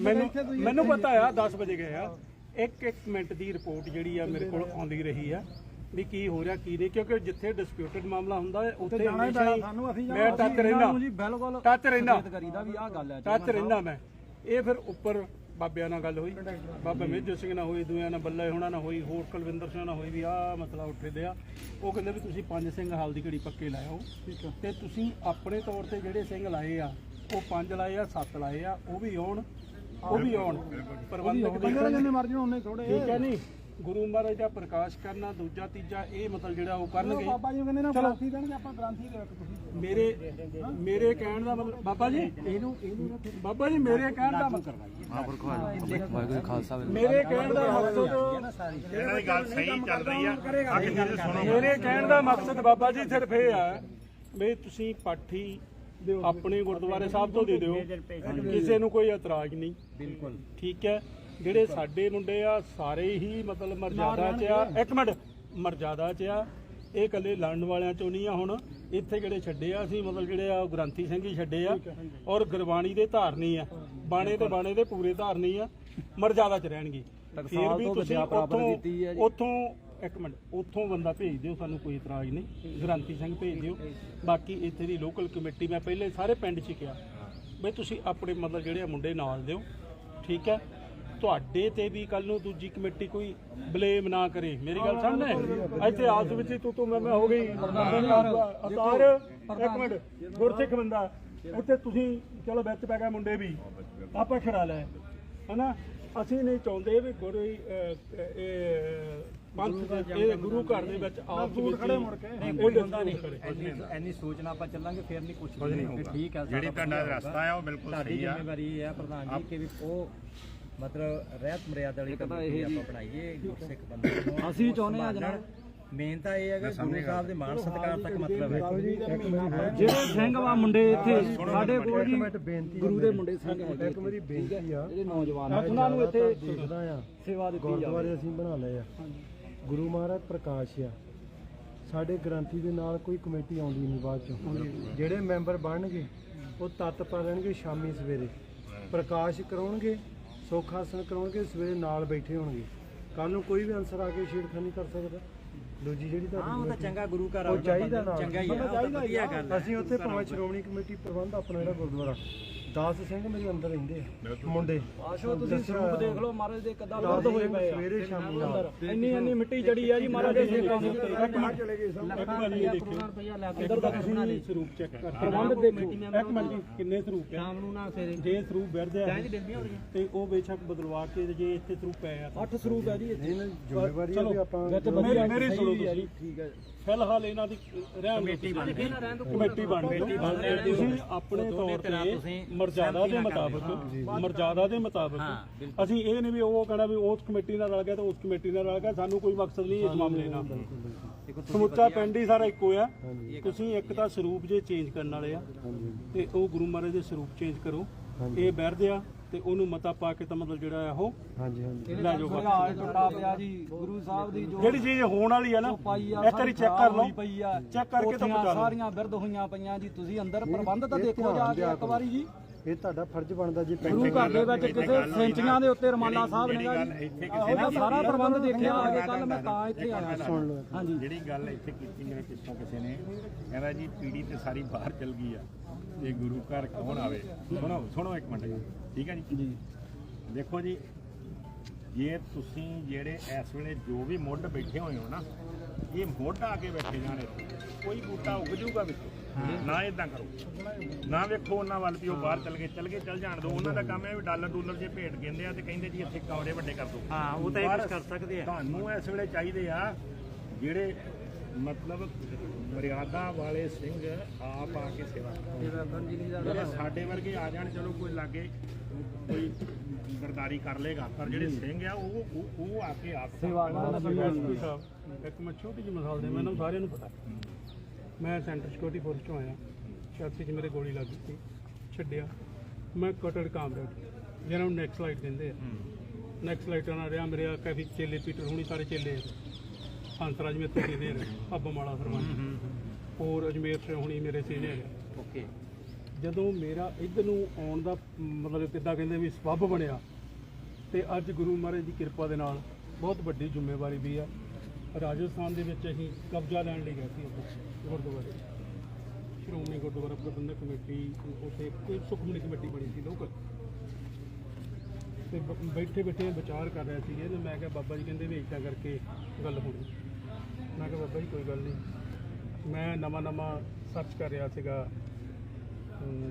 B: ਮੈਨੂੰ ਮੈਨੂੰ ਪਤਾ ਆ 10 ਵਜੇ ਗਏ ਆ। ਇੱਕ ਇੱਕ ਮਿੰਟ ਦੀ ਰਿਪੋਰਟ ਜਿਹੜੀ ਆ ਮੇਰੇ ਕੋਲ ਆਉਂਦੀ ਰਹੀ ਆ ਵੀ ਕੀ ਹੋ ਰਿਹਾ ਕੀ ਨਹੀਂ ਕਿਉਂਕਿ ਜਿੱਥੇ ਡਿਸਪਿਊਟਡ ਮਾਮਲਾ ਹੁੰਦਾ ਹੈ ਉੱਥੇ
F: ਜਾਣਾ ਹੀ
B: ਹਮੇਸ਼ਾ
F: ਪੈਣਾ
B: ਹੀ
F: ਸਾਨੂੰ, ਅਸੀਂ
B: ਮੈਂ ਟੱਚ ਰਹਿਣਾ ਟੱਚ ਰਹਿਣਾ
A: ਸੁਚੇਤ ਕਰੀਦਾ ਵੀ ਆਹ ਗੱਲ ਹੈ
B: ਟੱਚ ਰਹਿਣਾ ਮੈਂ। ਇਹ ਫਿਰ ਉੱਪਰ ਬਾਬਿਆਂ ਨਾਲ ਗੱਲ ਹੋਈ। ਬਾਬਾ ਮੇਜਰ ਸਿੰਘ ਨਾਲ ਹੋਈ ਦੂਆਂ ਨਾਲ ਬੱਲੇ ਹੋਣਾ ਨਾਲ ਹੋਈ ਹੋਰ ਕੁਲਵਿੰਦਰ ਸਿੰਘ ਨਾਲ ਹੋਈ ਵੀ ਆਹ ਮਸਲਾ ਉੱਠੇ ਦਿਆ ਉਹ ਕਹਿੰਦੇ ਵੀ ਤੁਸੀਂ ਪੰਜ ਸਿੰਘ ਹਾਲ ਦੀ ਘੜੀ ਪੱਕੇ ਲਾਇਓ। ਤੇ ਤੁਸੀਂ ਆਪਣੇ ਤੌਰ ਤੇ ਜਿਹੜੇ ਸਿੰਘ ਲਾਏ ਆ ਉਹ ਪੰਜ ਲਾਏ ਆ ਸੱਤ ਲਾਏ ਆ ਉਹ ਵੀ ਆਉਣ ਉਹ ਵੀ ਆਉਣ। ਪ੍ਰਬੰਧਕ ਦੇ
F: ਬੰਦੇ ਜਿੰਨੇ ਮਰਜ਼ੀ ਉਹਨੇ ਥੋੜੇ
B: ਠੀਕ ਹੈ ਨਹੀਂ ਗੁਰੂ ਮਹਾਰਾਜ ਦਾ ਪ੍ਰਕਾਸ਼ ਕਰਨਾ ਦੂਜਾ ਤੀਜਾ ਇਹ ਮਤਲਬ ਜਿਹੜਾ ਉਹ ਕਰਨਗੇ।
F: ਬਾਬਾ ਜੀ ਕਹਿੰਦੇ ਨਾ ਗ੍ਰਾਂਥੀ ਦੇਣਗੇ ਆਪਾਂ ਗ੍ਰਾਂਥੀ ਦੇ ਤੁਸੀਂ
B: ਮੇਰੇ ਮੇਰੇ ਕਹਿਣ ਦਾ ਮਤਲਬ ਬਾਬਾ ਜੀ? ਇਹਨੂੰ ਇਹਨੂੰ ਬਾਬਾ ਜੀ ਮੇਰੇ ਕਹਿਣ ਦਾ ਮਤਲਬ
A: ਵਾਹਿਗੁਰੂ ਖਾਲਸਾ
B: ਮੇਰੇ ਕਹਿਣ ਦਾ ਮਕਸਦ
E: ਇਹਨਾਂ ਦੀ ਗੱਲ ਸਹੀ ਚੱਲ ਰਹੀ ਆ। ਅੱਗੇ ਫਿਰ ਸੁਣੋ।
B: ਮੇਰੇ ਕਹਿਣ ਦਾ ਮਕਸਦ ਬਾਬਾ ਜੀ ਸਿਰਫ ਇਹ ਆ ਵੀ ਤੁਸੀਂ ਪਾਠੀ ਆਪਣੇ ਗੁਰਦੁਆਰੇ ਸਾਹਿਬ ਤੋਂ ਦੇ ਦਿਓ। ਕਿਸੇ ਨੂੰ ਕੋਈ ਇਤਰਾਜ਼ ਨਹੀਂ। ਬਿਲਕੁਲ। ਠੀਕ ਹੈ? ਜਿਹੜੇ ਸਾਡੇ ਮੁੰਡੇ ਆ ਸਾਰੇ ਹੀ ਮਤਲਬ ਮਰਜ਼ਾਦਾ 'ਚ ਆ। ਇੱਕ ਮਿੰਟ ਮਰਜ਼ਾਦਾ 'ਚ ਆ। ਇਹ ਇਕੱਲੇ ਲੜਨ ਵਾਲਿਆਂ ਚੋਂ ਨਹੀਂ ਆ ਹੁਣ। ਇੱਥੇ ਜਿਹੜੇ ਛੱਡੇ ਆ ਅਸੀਂ ਮਤਲਬ ਜਿਹੜੇ ਆ ਉਹ ਗ੍ਰੰਥੀ ਸਿੰਘ ਹੀ ਛੱਡੇ ਆ। ਔਰ ਗੁਰਬਾਣੀ ਦੇ ਧਾਰਨੀ ਆ। ਬਾਣੇ ਤੇ ਬਾਣੇ ਦੇ ਪੂਰੇ ਧਾਰਨੀ ਆ। ਮਰਜ਼ਾਦਾ 'ਚ ਰਹਿਣਗੇ। ਫਿਰ ਵੀ ਤੁਸੀਂ ਉੱਥੋਂ। ਉੱਥੋਂ ਇੱਕ ਮਿੰਟ ਉੱਥੋਂ ਬੰਦਾ ਭੇਜ ਦਿਓ ਸਾਨੂੰ ਕੋਈ ਇਤਰਾਜ਼ ਨਹੀਂ। ਗ੍ਰਾਂਤੀ ਸਿੰਘ ਭੇਜ ਦਿਓ। ਬਾਕੀ ਇੱਥੇ ਦੀ ਲੋਕਲ ਕਮੇਟੀ ਮੈਂ ਪਹਿਲੇ ਸਾਰੇ ਪਿੰਡ 'ਚ ਕਿਹਾ। ਬਈ ਤੁਸੀਂ ਆਪਣੇ ਮਤਲਬ ਜਿਹੜੇ ਆ ਮੁੰਡੇ ਨਾਲ ਦਿਓ। ਠੀਕ ਹੈ? ਤੁਹਾਡੇ ਤੇ ਵੀ ਕੱਲ ਨੂੰ ਦੂਜੀ ਕਮੇਟੀ ਕੋਈ ਬਲੇਮ ਨਾ ਕਰੇ। ਮੇਰੀ ਗੱਲ ਸਮਝਦੇ ਇੱਥੇ ਆਪਸ ਵਿੱਚ ਹੀ ਤੂੰ ਤੂੰ ਮੈਂ ਮੈਂ ਹੋ ਗਈ। ਅਤਾਰ ਇੱਕ ਮਿੰਟ। ਗੁਰਸਿੱਖ ਬੰਦਾ ਉੱਥੇ ਤੁਸੀਂ ਚਲੋ ਵਿੱਚ ਪੈ ਗਏ ਮੁੰਡੇ ਵੀ। ਆਪਾਂ ਖੜਾ ਲੈ। ਹਨਾ? ਅਸੀਂ ਨਹੀਂ ਚਾਹੁੰਦੇ ਵੀ ਗੁਰੂ ਇਹ ਪੰਥ ਦੇ ਇਹ ਗੁਰੂ ਘਰ ਦੇ ਵਿੱਚ ਆਪ ਵਿੱਚ ਖੜੇ ਮੁੜ ਕੇ। ਕੋਈ ਬੰਦਾ ਨਹੀਂ।
A: ਐਨੀ ਐਨੀ ਸੋਚਣਾ ਆਪਾਂ ਚੱਲਾਂਗੇ ਫਿਰ ਨਹੀਂ ਕੁਝ
E: ਨਹੀਂ ਹੋਊਗਾ।
A: ਠੀਕ ਹੈ
E: ਜਿਹੜੀ ਤੁਹਾਡਾ ਰਸਤਾ ਆ ਉਹ ਬਿਲਕੁਲ
G: ਸਾਡੀ
E: ਸਹੀ ਆ।
G: ਜ਼ਿੰਮੇਵਾਰੀ ਇਹ ਹੈ ਪ੍ਰਧਾਨ ਜੀ ਕਿ ਵੀ ਉਹ ਮਤਲਬ ਰਹਿਤ ਮਰਿਆਦਾ ਵਾਲੀ ਕਮੇਟੀ ਆਪਾਂ ਬਣਾਈਏ ਗੁਰਸਿੱਖ ਬੰਦੇ ਨੂੰ
A: ਅਸੀਂ ਚਾਹੁੰਦੇ ਹਾਂ ਜਨਾਬ
G: ਮੇਨ ਤਾਂ ਇਹ ਹੈ ਕਿ ਗੁਰੂ ਸਾਹਿਬ ਦੇ ਮਾਨ ਸਤਿਕਾਰ ਤੱਕ ਮਤਲਬ ਹੈ।
A: ਜਿਹੜੇ ਸਿੰਘ ਵਾ ਮੁੰਡੇ ਇੱਥੇ ਸਾਡੇ ਕੋਲ ਜੀ ਗੁਰੂ ਦੇ ਮੁੰਡੇ ਸਿੰਘ ਹੈਗੇ
F: ਇੱਕ ਮੇਰੀ ਬੇਨਤੀ ਆ।
A: ਜਿਹੜੇ ਨੌਜਵਾਨ ਆ ਉਹਨਾਂ ਨੂੰ ਇੱਥੇ
F: ਦੇਖਦਾ ਆ
A: ਸੇਵਾ ਦਿੱਤੀ ਜਾਵੇ।
F: ਗੁਰਦੁਆਰੇ ਅਸੀਂ ਬਣਾ ਲਏ ਆ ਗੁਰੂ ਮਹਾਰਾਜ ਪ੍ਰਕਾਸ਼ ਆ। ਸਾਡੇ ਗਰੰਟੀ ਦੇ ਨਾਲ ਕੋਈ ਕਮੇਟੀ ਆਉਂਦੀ ਨਹੀਂ ਬਾਅਦ ਚੋਂ। ਜਿਹੜੇ ਮੈਂਬਰ ਬਣਨਗੇ ਉਹ ਤੱਤ ਪਾ ਲੈਣਗੇ ਸ਼ਾਮੀ ਸਵੇਰੇ। ਪ੍ਰਕਾਸ਼ ਕਰਾਉਣਗੇ ਸੁੱਖ ਆਸਣ ਕਰਾਉਣਗੇ ਸਵੇਰੇ ਨਾਲ ਬੈਠੇ ਹੋਣਗੇ। ਕੱਲ ਨੂੰ ਕੋਈ ਵੀ ਅਨਸਰ ਆ ਕੇ ਛੇੜਖਾਨੀ ਕਰ ਸਕਦਾ। ਦੂਜੀ ਜਿਹੜੀ
G: ਹਾਂ ਉਹ ਤਾਂ ਚੰਗਾ ਗੁਰੂ ਘਰ
F: ਉਹ ਚਾਹੀਦਾ ਨਾਲ।
G: ਚੰਗਾ ਹੀ ਆ ਤਾਂ ਵਧੀਆ ਗੱਲ
F: ਅਸੀਂ ਉੱਥੇ ਭਾਵੇਂ ਸ਼੍ਰੋਮਣੀ ਕਮੇਟੀ ਪ੍ਰਬੰਧ ਆਪਣਾ ਜਿਹੜਾ ਗੁਰਦੁਆਰਾ। 10 ਸਿੰਘ ਮੇਰੇ ਅੰਦਰ ਰਹਿੰਦੇ ਆ। ਮੁੰਡੇ।
A: ਆਸ਼ੋ ਤੁਸੀਂ ਸਰੂਪ ਦੇਖ ਲਓ ਮਹਾਰਾਜ ਦੇ ਕਿੱਦਾਂ ਦਰਦ ਹੋਏ ਪਏ ਆ।
F: ਸਵੇਰੇ ਸ਼ਾਮੀ ਨਾਲ
A: ਇੰਨੀ ਇੰਨੀ ਮਿੱਟੀ ਚੜੀ ਆ ਜੀ ਮਹਾਰਾਜ ਦੇ ਸੇਵਾ ਦੇ
B: ਚਲੇ ਗਏ
A: ਅੰਦਰ ਤੱਕ
B: ਤੁਸੀਂ ਸਰੂਪ ਚੈੱਕ ਕਰ
A: ਪ੍ਰਬੰਧ ਦੇਖੋ।
B: ਇੱਕ ਮਿੰਟ ਕਿੰਨੇ ਸਰੂਪ ਹੈ?
A: ਸ਼ਾਮ ਨੂੰ ਨਾ ਸਵੇਰੇ।
B: ਜੇ ਸਰੂਪ ਵਰਦੇ ਆ ਤੇ ਉਹ ਬੇਸ਼ੱਕ ਬਦਲਵਾ ਕੇ ਜੇ ਇੱਥੇ ਸਰੂਪ ਪਏ ਆ ਤਾਂ।
A: ਅੱਠ ਸਰੂਪ ਹੈ ਜੀ ਇੱਥੇ।
F: ਜ਼ਿੰਮੇਵਾਰੀ ਵੀ ਆਪਾਂ
B: ਮੇਰੀ ਸੁਣੋ ਤੁਸੀਂ।
A: ਠੀਕ ਹੈ
B: ਫਿਲਹਾਲ ਇਹਨਾਂ ਦੀ ਰਹਿਣ ਕਮੇਟੀ ਬਣ ਗਈ ਕਮੇਟੀ ਬਣ ਗਈ ਤੁਸੀਂ ਆਪਣੇ ਤੌਰ ਤੇ ਮਰਜ਼ਾਦਾ ਦੇ ਮੁਤਾਬਕ ਮਰਜ਼ਾਦਾ ਦੇ ਮੁਤਾਬਕ ਅਸੀਂ ਇਹ ਨਹੀਂ ਵੀ ਉਹ ਕਹਿਣਾ ਵੀ ਉਸ ਕਮੇਟੀ ਨਾਲ ਰਲ ਗਿਆ ਤਾਂ ਉਸ ਕਮੇਟੀ ਨਾਲ ਰਲ ਗਿਆ। ਸਾਨੂੰ ਕੋਈ ਮਕਸਦ ਨਹੀਂ ਇਸ ਮਾਮਲੇ ਨਾਲ। ਸਮੁੱਚਾ ਪਿੰਡ ਹੀ ਸਾਰਾ ਇੱਕੋ ਆ। ਤੁਸੀਂ ਇੱਕ ਤਾਂ ਸਰੂਪ ਜੇ ਚੇਂਜ ਕਰਨ ਵਾਲੇ ਆ ਤੇ ਉਹ ਗੁਰੂ ਮਹਾਰਾਜ ਦੇ ਸਰੂਪ ਚੇਂਜ ਕਰੋ। ਇਹ ਬਹਿਰਦੇ ਆ। ਤੇ ਉਹਨੂੰ ਮਤਾ ਪਾ ਕੇ ਤਾਂ ਮਤਲਬ ਜਿਹੜਾ ਆ ਉਹ
F: ਹਾਂਜੀ ਹਾਂਜੀ।
B: ਲੈ ਜਾਓ ਬਾਕੀ।
A: ਹਾਲ ਟੁੱਟਾ ਪਿਆ ਜੀ ਗੁਰੂ ਸਾਹਿਬ ਦੀ ਜੋ
B: ਜਿਹੜੀ ਚੀਜ਼ ਹੋਣ ਵਾਲੀ ਆ ਨਾ
A: ਪਾਈ ਆ
B: ਇੱਕ ਵਾਰੀ ਚੈੱਕ ਕਰ ਲਓ।
A: ਪਈ ਆ।
B: ਚੈੱਕ ਕਰਕੇ ਤਾਂ ਲਓ
A: ਸਾਰੀਆਂ ਬਿਰਧ ਹੋਈਆਂ ਪਈਆਂ ਜੀ ਤੁਸੀਂ ਅੰਦਰ ਪ੍ਰਬੰਧ ਤਾਂ ਦੇਖੋ ਜਾ ਕੇ ਇੱਕ ਵਾਰੀ ਜੀ।
F: ਇਹ ਤੁਹਾਡਾ ਫਰਜ਼ ਬਣਦਾ ਜੇ
A: ਗੁਰੂ ਘਰ ਦੇ ਵਿੱਚ ਕਿਸੇ ਸੈਂਚੀਆਂ ਦੇ ਉੱਤੇ ਰਮਾਲਾ ਸਾਹਿਬ ਨੇ ਜੀ।
E: ਇੱਥੇ
A: ਉਹਦਾ ਸਾਰਾ ਪ੍ਰਬੰਧ ਦੇਖਿਆ ਆ ਕੇ ਕੱਲ ਮੈਂ ਤਾਂ ਇੱਥੇ ਆਇਆ।
F: ਸੁਣ ਲਓ।
A: ਹਾਂਜੀ।
E: ਜਿਹੜੀ ਗੱਲ ਇੱਥੇ ਕੀਤੀ ਮੇਰੇ ਪਿੱਛੋਂ ਕਿਸੇ ਨੇ ਕਹਿੰਦਾ ਜੀ ਪੀੜੀ ਤੇ ਸਾਰੀ ਬਾਹਰ ਚਲ ਗਈ ਆ। ਇਹ ਗੁਰੂ ਘਰ ਕੌਣ ਆਵੇ? ਸੁਣੋ ਸੁਣੋ ਇੱਕ ਮਿੰਟ। ਠੀਕ ਹੈ ਜੀ? ਜੀ। ਦੇਖੋ ਜੀ ਜੇ ਤੁਸੀਂ ਜਿਹੜੇ ਇਸ ਵੇਲੇ ਜੋ ਵੀ ਮੁੱਢ ਬੈਠੇ ਹੋਏ ਹੋ ਨਾ ਇਹ ਮੁੱਢ ਆ ਕੇ ਬੈਠੇ ਜਾਣ ਕੋਈ ਬੂਟਾ ਉੱਗ ਜੂਗਾ ਵਿੱਚੋਂ। ਨਾ ਇਦਾਂ ਕਰੋ। ਨਾ ਵੇਖੋ ਉਹਨਾਂ ਵੱਲ ਵੀ ਉਹ ਬਾਹਰ ਚਲ ਗਏ ਚਲ ਗਏ ਚਲ ਜਾਣ ਦਿਓ ਉਹਨਾਂ ਦਾ ਕੰਮ ਹੈ ਵੀ ਡਾਲਰ ਡੂਲਰ ਜੇ ਭੇਟ ਕਹਿੰਦੇ ਆ ਤੇ ਕਹਿੰਦੇ ਜੀ ਇੱਥੇ ਕੌੜੇ ਵੱਡੇ ਕਰ ਦਿਓ
G: ਹਾਂ ਉਹ ਤਾਂ ਇਹ ਕੁਝ ਕਰ ਸਕਦੇ ਆ।
E: ਤੁਹਾਨੂੰ ਇਸ ਵੇਲੇ ਚਾਹੀਦੇ ਆ ਜਿਹੜੇ ਮਤਲਬ ਮਰਿਆਦਾ ਵਾਲੇ ਸਿੰਘ ਆਪ ਆ ਕੇ ਸੇਵਾ ਜਿਹੜੇ ਸਾਡੇ ਵਰਗੇ ਆ ਜਾਣ ਚਲੋ ਕੋਈ ਲਾਗੇ ਕੋਈ ਗਰਦਾਰੀ ਕਰ ਲੇਗਾ ਪਰ ਜਿਹੜੇ ਸਿੰਘ ਆ ਉਹ ਉਹ- ਉਹ ਆ ਕੇ ਆਪ
A: ਸੇਵਾ
B: ਸਾਹਿਬ ਇੱਕ ਮੈਂ ਛੋਟੀ ਜਿਹੀ ਮਿਸਾਲ ਦੇ ਮੈਨੂੰ ਸਾਰਿਆਂ ਨੂੰ ਪਤਾ। ਮੈਂ ਸੈਂਟਰ ਸਿਕਿਉਰਿਟੀ ਫੋਰਸ ਚੋਂ ਆਇਆ। 86 ਚ ਮੇਰੇ ਗੋਲੀ ਲੱਗ ਗਈ ਸੀ ਛੱਡਿਆ। ਮੈਂ ਕਟਰ ਕਾਮਰੇਡ ਜਿਹਨਾਂ ਨੂੰ ਨੈਕਸਟ ਲਾਈਟ ਦਿੰਦੇ ਆ। ਨੈਕਸਟ ਲਾਈਟਾਂ ਨਾਲ ਰਿਹਾ ਮੇਰੇ ਆ ਕਾਫੀ ਚੇਲੇ ਪੀਟਰ ਹੁਣੀ ਸਾਰੇ ਚੇਲੇ ਹੰਸਰਾਜ ਮੇਰੇ ਤੋਂ ਸੀਨੀਅਰ ਅੱਬ ਮਾਲਾ ਸਰਪੰਚ ਹੋਰ ਅਜਮੇਰ ਸਿੰਘ ਹੁਣੀ ਮੇਰੇ ਸੀਨੀਅਰ
G: ਓਕੇ।
B: ਜਦੋਂ ਮੇਰਾ ਇੱਧਰ ਨੂੰ ਆਉਣ ਦਾ ਮਤਲਬ ਕਿੱਦਾਂ ਕਹਿੰਦੇ ਵੀ ਸਬੱਬ ਬਣਿਆ ਤੇ ਅੱਜ ਗੁਰੂ ਮਹਾਰਾਜ ਦੀ ਕਿਰਪਾ ਦੇ ਨਾਲ ਬਹੁਤ ਵੱਡੀ ਜ਼ਿੰਮੇਵਾਰੀ ਵੀ ਆ। ਰਾਜਸਥਾਨ ਦੇ ਵਿੱਚ ਅਸੀਂ ਕਬਜ਼ਾ ਲੈਣ ਲਈ ਗਏ ਸੀ ਉੱਥੇ ਗੁਰਦੁਆਰੇ। ਸ਼੍ਰੋਮਣੀ ਗੁਰਦੁਆਰਾ ਪ੍ਰਬੰਧਕ ਕਮੇਟੀ ਉੱਥੇ ਕੋਈ ਸੁਖਮਨੀ ਕਮੇਟੀ ਬਣੀ ਸੀ ਲੋਕਲ। ਤੇ ਬੈਠੇ ਬੈਠੇ ਵਿਚਾਰ ਕਰ ਰਹੇ ਸੀਗੇ ਤੇ ਮੈਂ ਕਿਹਾ ਬਾਬਾ ਜੀ ਕਹਿੰਦੇ ਵੀ ਇੱਦਾਂ ਕਰਕੇ ਗੱਲ ਹੋਣੀ। ਮੈਂ ਕਿਹਾ ਬਾਬਾ ਜੀ ਕੋਈ ਗੱਲ ਨਹੀਂ। ਮੈਂ ਨਵਾਂ ਨਵਾਂ ਸਰਚ ਕਰ ਰਿਹਾ ਸੀਗਾ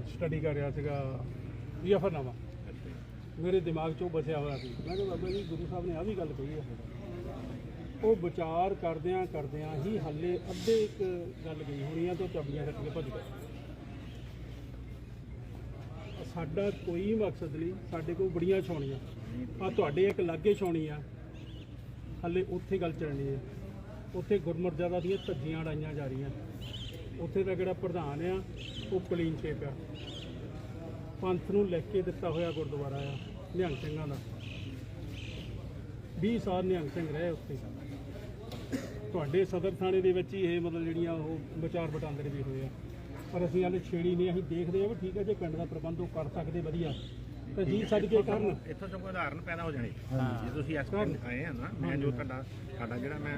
B: ਸਟੱਡੀ ਕਰ ਰਿਹਾ ਸੀਗਾ ਜ਼ਫਰਨਾਮਾ ਮੇਰੇ ਦਿਮਾਗ 'ਚੋਂ ਬਸਿਆ ਹੋਇਆ ਸੀ। ਮੈਂ ਕਿਹਾ ਬਾਬਾ ਜੀ, ਗੁਰੂ ਸਾਹਿਬ ਨੇ ਆ ਵੀ ਗੱਲ ਕਹੀ ਹੈ। ਉਹ ਵਿਚਾਰ ਕਰਦਿਆਂ ਕਰਦਿਆਂ ਹੀ ਹੱਲੇ ਅੱਧੇ ਇੱਕ ਗੱਲ ਗਈ ਹੋਣੀ ਆ, ਤੋਂ ਚਾਬੀਆਂ ਰੱਖ ਕੇ ਭੱਜ ਗਏ। ਸਾਡਾ ਕੋਈ ਮਕਸਦ ਨਹੀਂ, ਸਾਡੇ ਕੋਲ ਬੜੀਆਂ ਛਾਉਣੀਆਂ। ਆ ਤੁਹਾਡੇ ਇੱਕ ਲਾਗੇ ਛਾਉਣੀ ਆ। ਹੱਲੇ ਉੱਥੇ ਗੱਲ ਚੱਲਣੀ ਹੈ ਉੱਥੇ ਗੁਰਮਰਜ਼ਾਦਾ ਦੀਆਂ ਧੱਜੀਆਂ ਉਡਾਈਆਂ ਜਾ ਰਹੀਆਂ। ਉੱਥੇ ਦਾ ਜਿਹੜਾ ਪ੍ਰਧਾਨ ਆ, ਉਹ ਕਲੀਨ ਸ਼ੇਪ ਆ। ਪੰਥ ਨੂੰ ਲਿਖ ਕੇ ਦਿੱਤਾ ਹੋਇਆ ਗੁਰਦੁਆਰਾ ਆ, ਨਿਹੰਗ ਸਿੰਘਾਂ ਦਾ। 20 ਸਾਲ ਨਿਹੰਗ ਸਿੰਘ ਰਹੇ ਉੱਥੇ। ਤੁਹਾਡੇ ਸਦਰ ਥਾਣੇ ਦੇ ਵਿੱਚ ਹੀ ਇਹ ਮਤਲਬ ਜਿਹੜੀਆਂ ਉਹ ਵਿਚਾਰ ਵਟਾਂਦਰੇ ਵੀ ਹੋਏ ਆ। ਪਰ ਅਸੀਂ ਹਾਲੇ ਛੇੜੀ ਨਹੀਂ, ਅਸੀਂ ਦੇਖਦੇ ਆ ਵੀ ਠੀਕ ਹੈ ਜੇ ਪਿੰਡ ਦਾ ਪ੍ਰਬੰਧ ਉਹ ਕਰ ਸਕਦੇ, ਵਧੀਆ। ਤਾਂ ਜੀ ਛੱਡ ਕੇ ਕਰਨ
E: ਇੱਥੋਂ ਤੋਂ ਉਦਾਹਰਨ ਪੈਦਾ ਹੋ ਜਾਣੀ। ਜੇ ਤੁਸੀਂ ਪਿੰਡ ਆਏ ਆ ਨਾ ਮੈਂ ਜੋ ਤੁਹਾਡਾ ਤੁਹਾਡਾ ਜਿਹੜਾ ਮੈਂ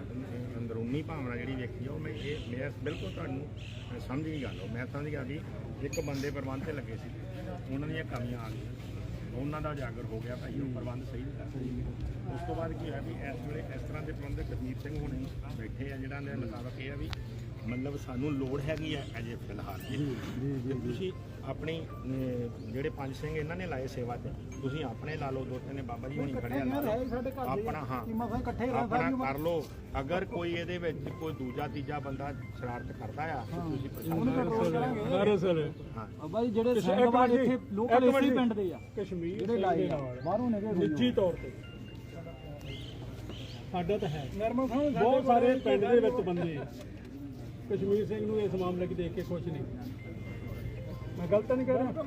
E: ਅੰਦਰੂਨੀ ਭਾਵਨਾ ਜਿਹੜੀ ਵੇਖੀ ਆ ਉਹ ਮੈਂ ਇਹ ਮੈਂ ਬਿਲਕੁਲ ਤੁਹਾਨੂੰ ਸਮਝ ਗਈ ਗੱਲ ਉਹ ਮੈਂ ਸਮਝ ਗਿਆ ਵੀ ਇੱਕ ਬੰਦੇ ਪ੍ਰਬੰਧ ਤੇ ਲੱਗੇ ਸੀ। ਉਹਨਾਂ ਦੀਆਂ ਕਮੀਆਂ ਆ ਗਈਆਂ। ਉਹਨਾਂ ਦਾ ਉਜਾਗਰ ਹੋ ਗਿਆ ਭਾਈ ਉਹ ਪ੍ਰਬੰਧ ਸਹੀ ਨਹੀਂ ਉਸ ਤੋਂ ਬਾਅਦ ਕੀ ਹੋਇਆ ਵੀ ਇਸ ਵੇਲੇ ਇਸ ਤਰ੍ਹਾਂ ਦੇ ਪ੍ਰਬੰਧਕ ਗੁਰਮੀਤ ਸਿੰਘ ਹੋਣੇ ਬੈਠੇ ਆ ਜਿਹੜਾ ਦੇ ਮੁਤਾਬਕ ਇਹ ਆ ਵੀ ਮਤਲਬ ਸਾਨੂੰ ਲੋੜ ਹੈਗੀ ਆ ਅਜੇ ਫਿਲਹਾਲ। ਜੀ। ਤੁਸੀਂ ਆਪਣੀ ਜਿਹੜੇ ਪੰਜ ਸਿੰਘ ਇਹਨਾਂ ਨੇ ਲਾਏ ਸੇਵਾ 'ਚ ਤੁਸੀਂ ਆਪਣੇ ਲਾ ਲਓ ਦੋ ਤਿੰਨ ਬਾਬਾ ਜੀ ਹੁਣੀ ਖੜੇ ਆ ਲਾ ਆਪਣਾ ਹਾਂ। ਆਪਣਾ ਕਰ ਲਓ। ਅਗਰ ਕੋਈ ਇਹਦੇ ਵਿੱਚ ਕੋਈ ਦੂਜਾ ਤੀਜਾ ਬੰਦਾ ਸ਼ਰਾਰਤ ਕਰਦਾ ਆ ਤੇ ਤੁਸੀਂ ਪਛਾਣ
B: ਦਰਅਸਲ
E: ਹਾਂ।
A: ਬਾਬਾ ਜੀ ਜਿਹੜੇ
B: ਇੱਕ
A: ਸਿੰਘ
B: ਮਿੰਟ
A: ਬਾਦ
B: ਜੀ,
A: ਇੱਥੇ
B: ਇੱਕ
A: ਲੋਕਲ
B: ਮਿੰਟ
A: ਇਸੇ
B: ਜੀ।
A: ਪਿੰਡ ਦੇ ਆ
B: ਕਸ਼ਮੀਰ
A: ਜਿਹੜੇ
B: ਸਿੰਘ
A: ਲਾਏ
B: ਦੇ
A: ਆ
B: ਨਾਲ।
A: ਬਾਹਰੋਂ ਨੇਗੇ
B: ਨਿੱਜੀ ਤੌਰ ਤੇ। ਸਾਡਾ ਤਾਂ ਹੈ।
F: ਨਰਮਲ ਸਾਹਿਬ
B: ਬਹੁਤ ਸਾਰੇ ਪਿੰਡ ਦੇ ਵਿੱਚ ਬੰਦੇ ਆ। ਕਸ਼ਮੀਰ ਸਿੰਘ ਨੂੰ ਇਸ ਮਾਮਲੇ 'ਚ ਦੇਖ ਕੇ ਖੁਸ਼ ਨਹੀਂ। ਮੈਂ ਗਲਤ ਨਹੀਂ ਕਹਿ ਰਿਹਾ?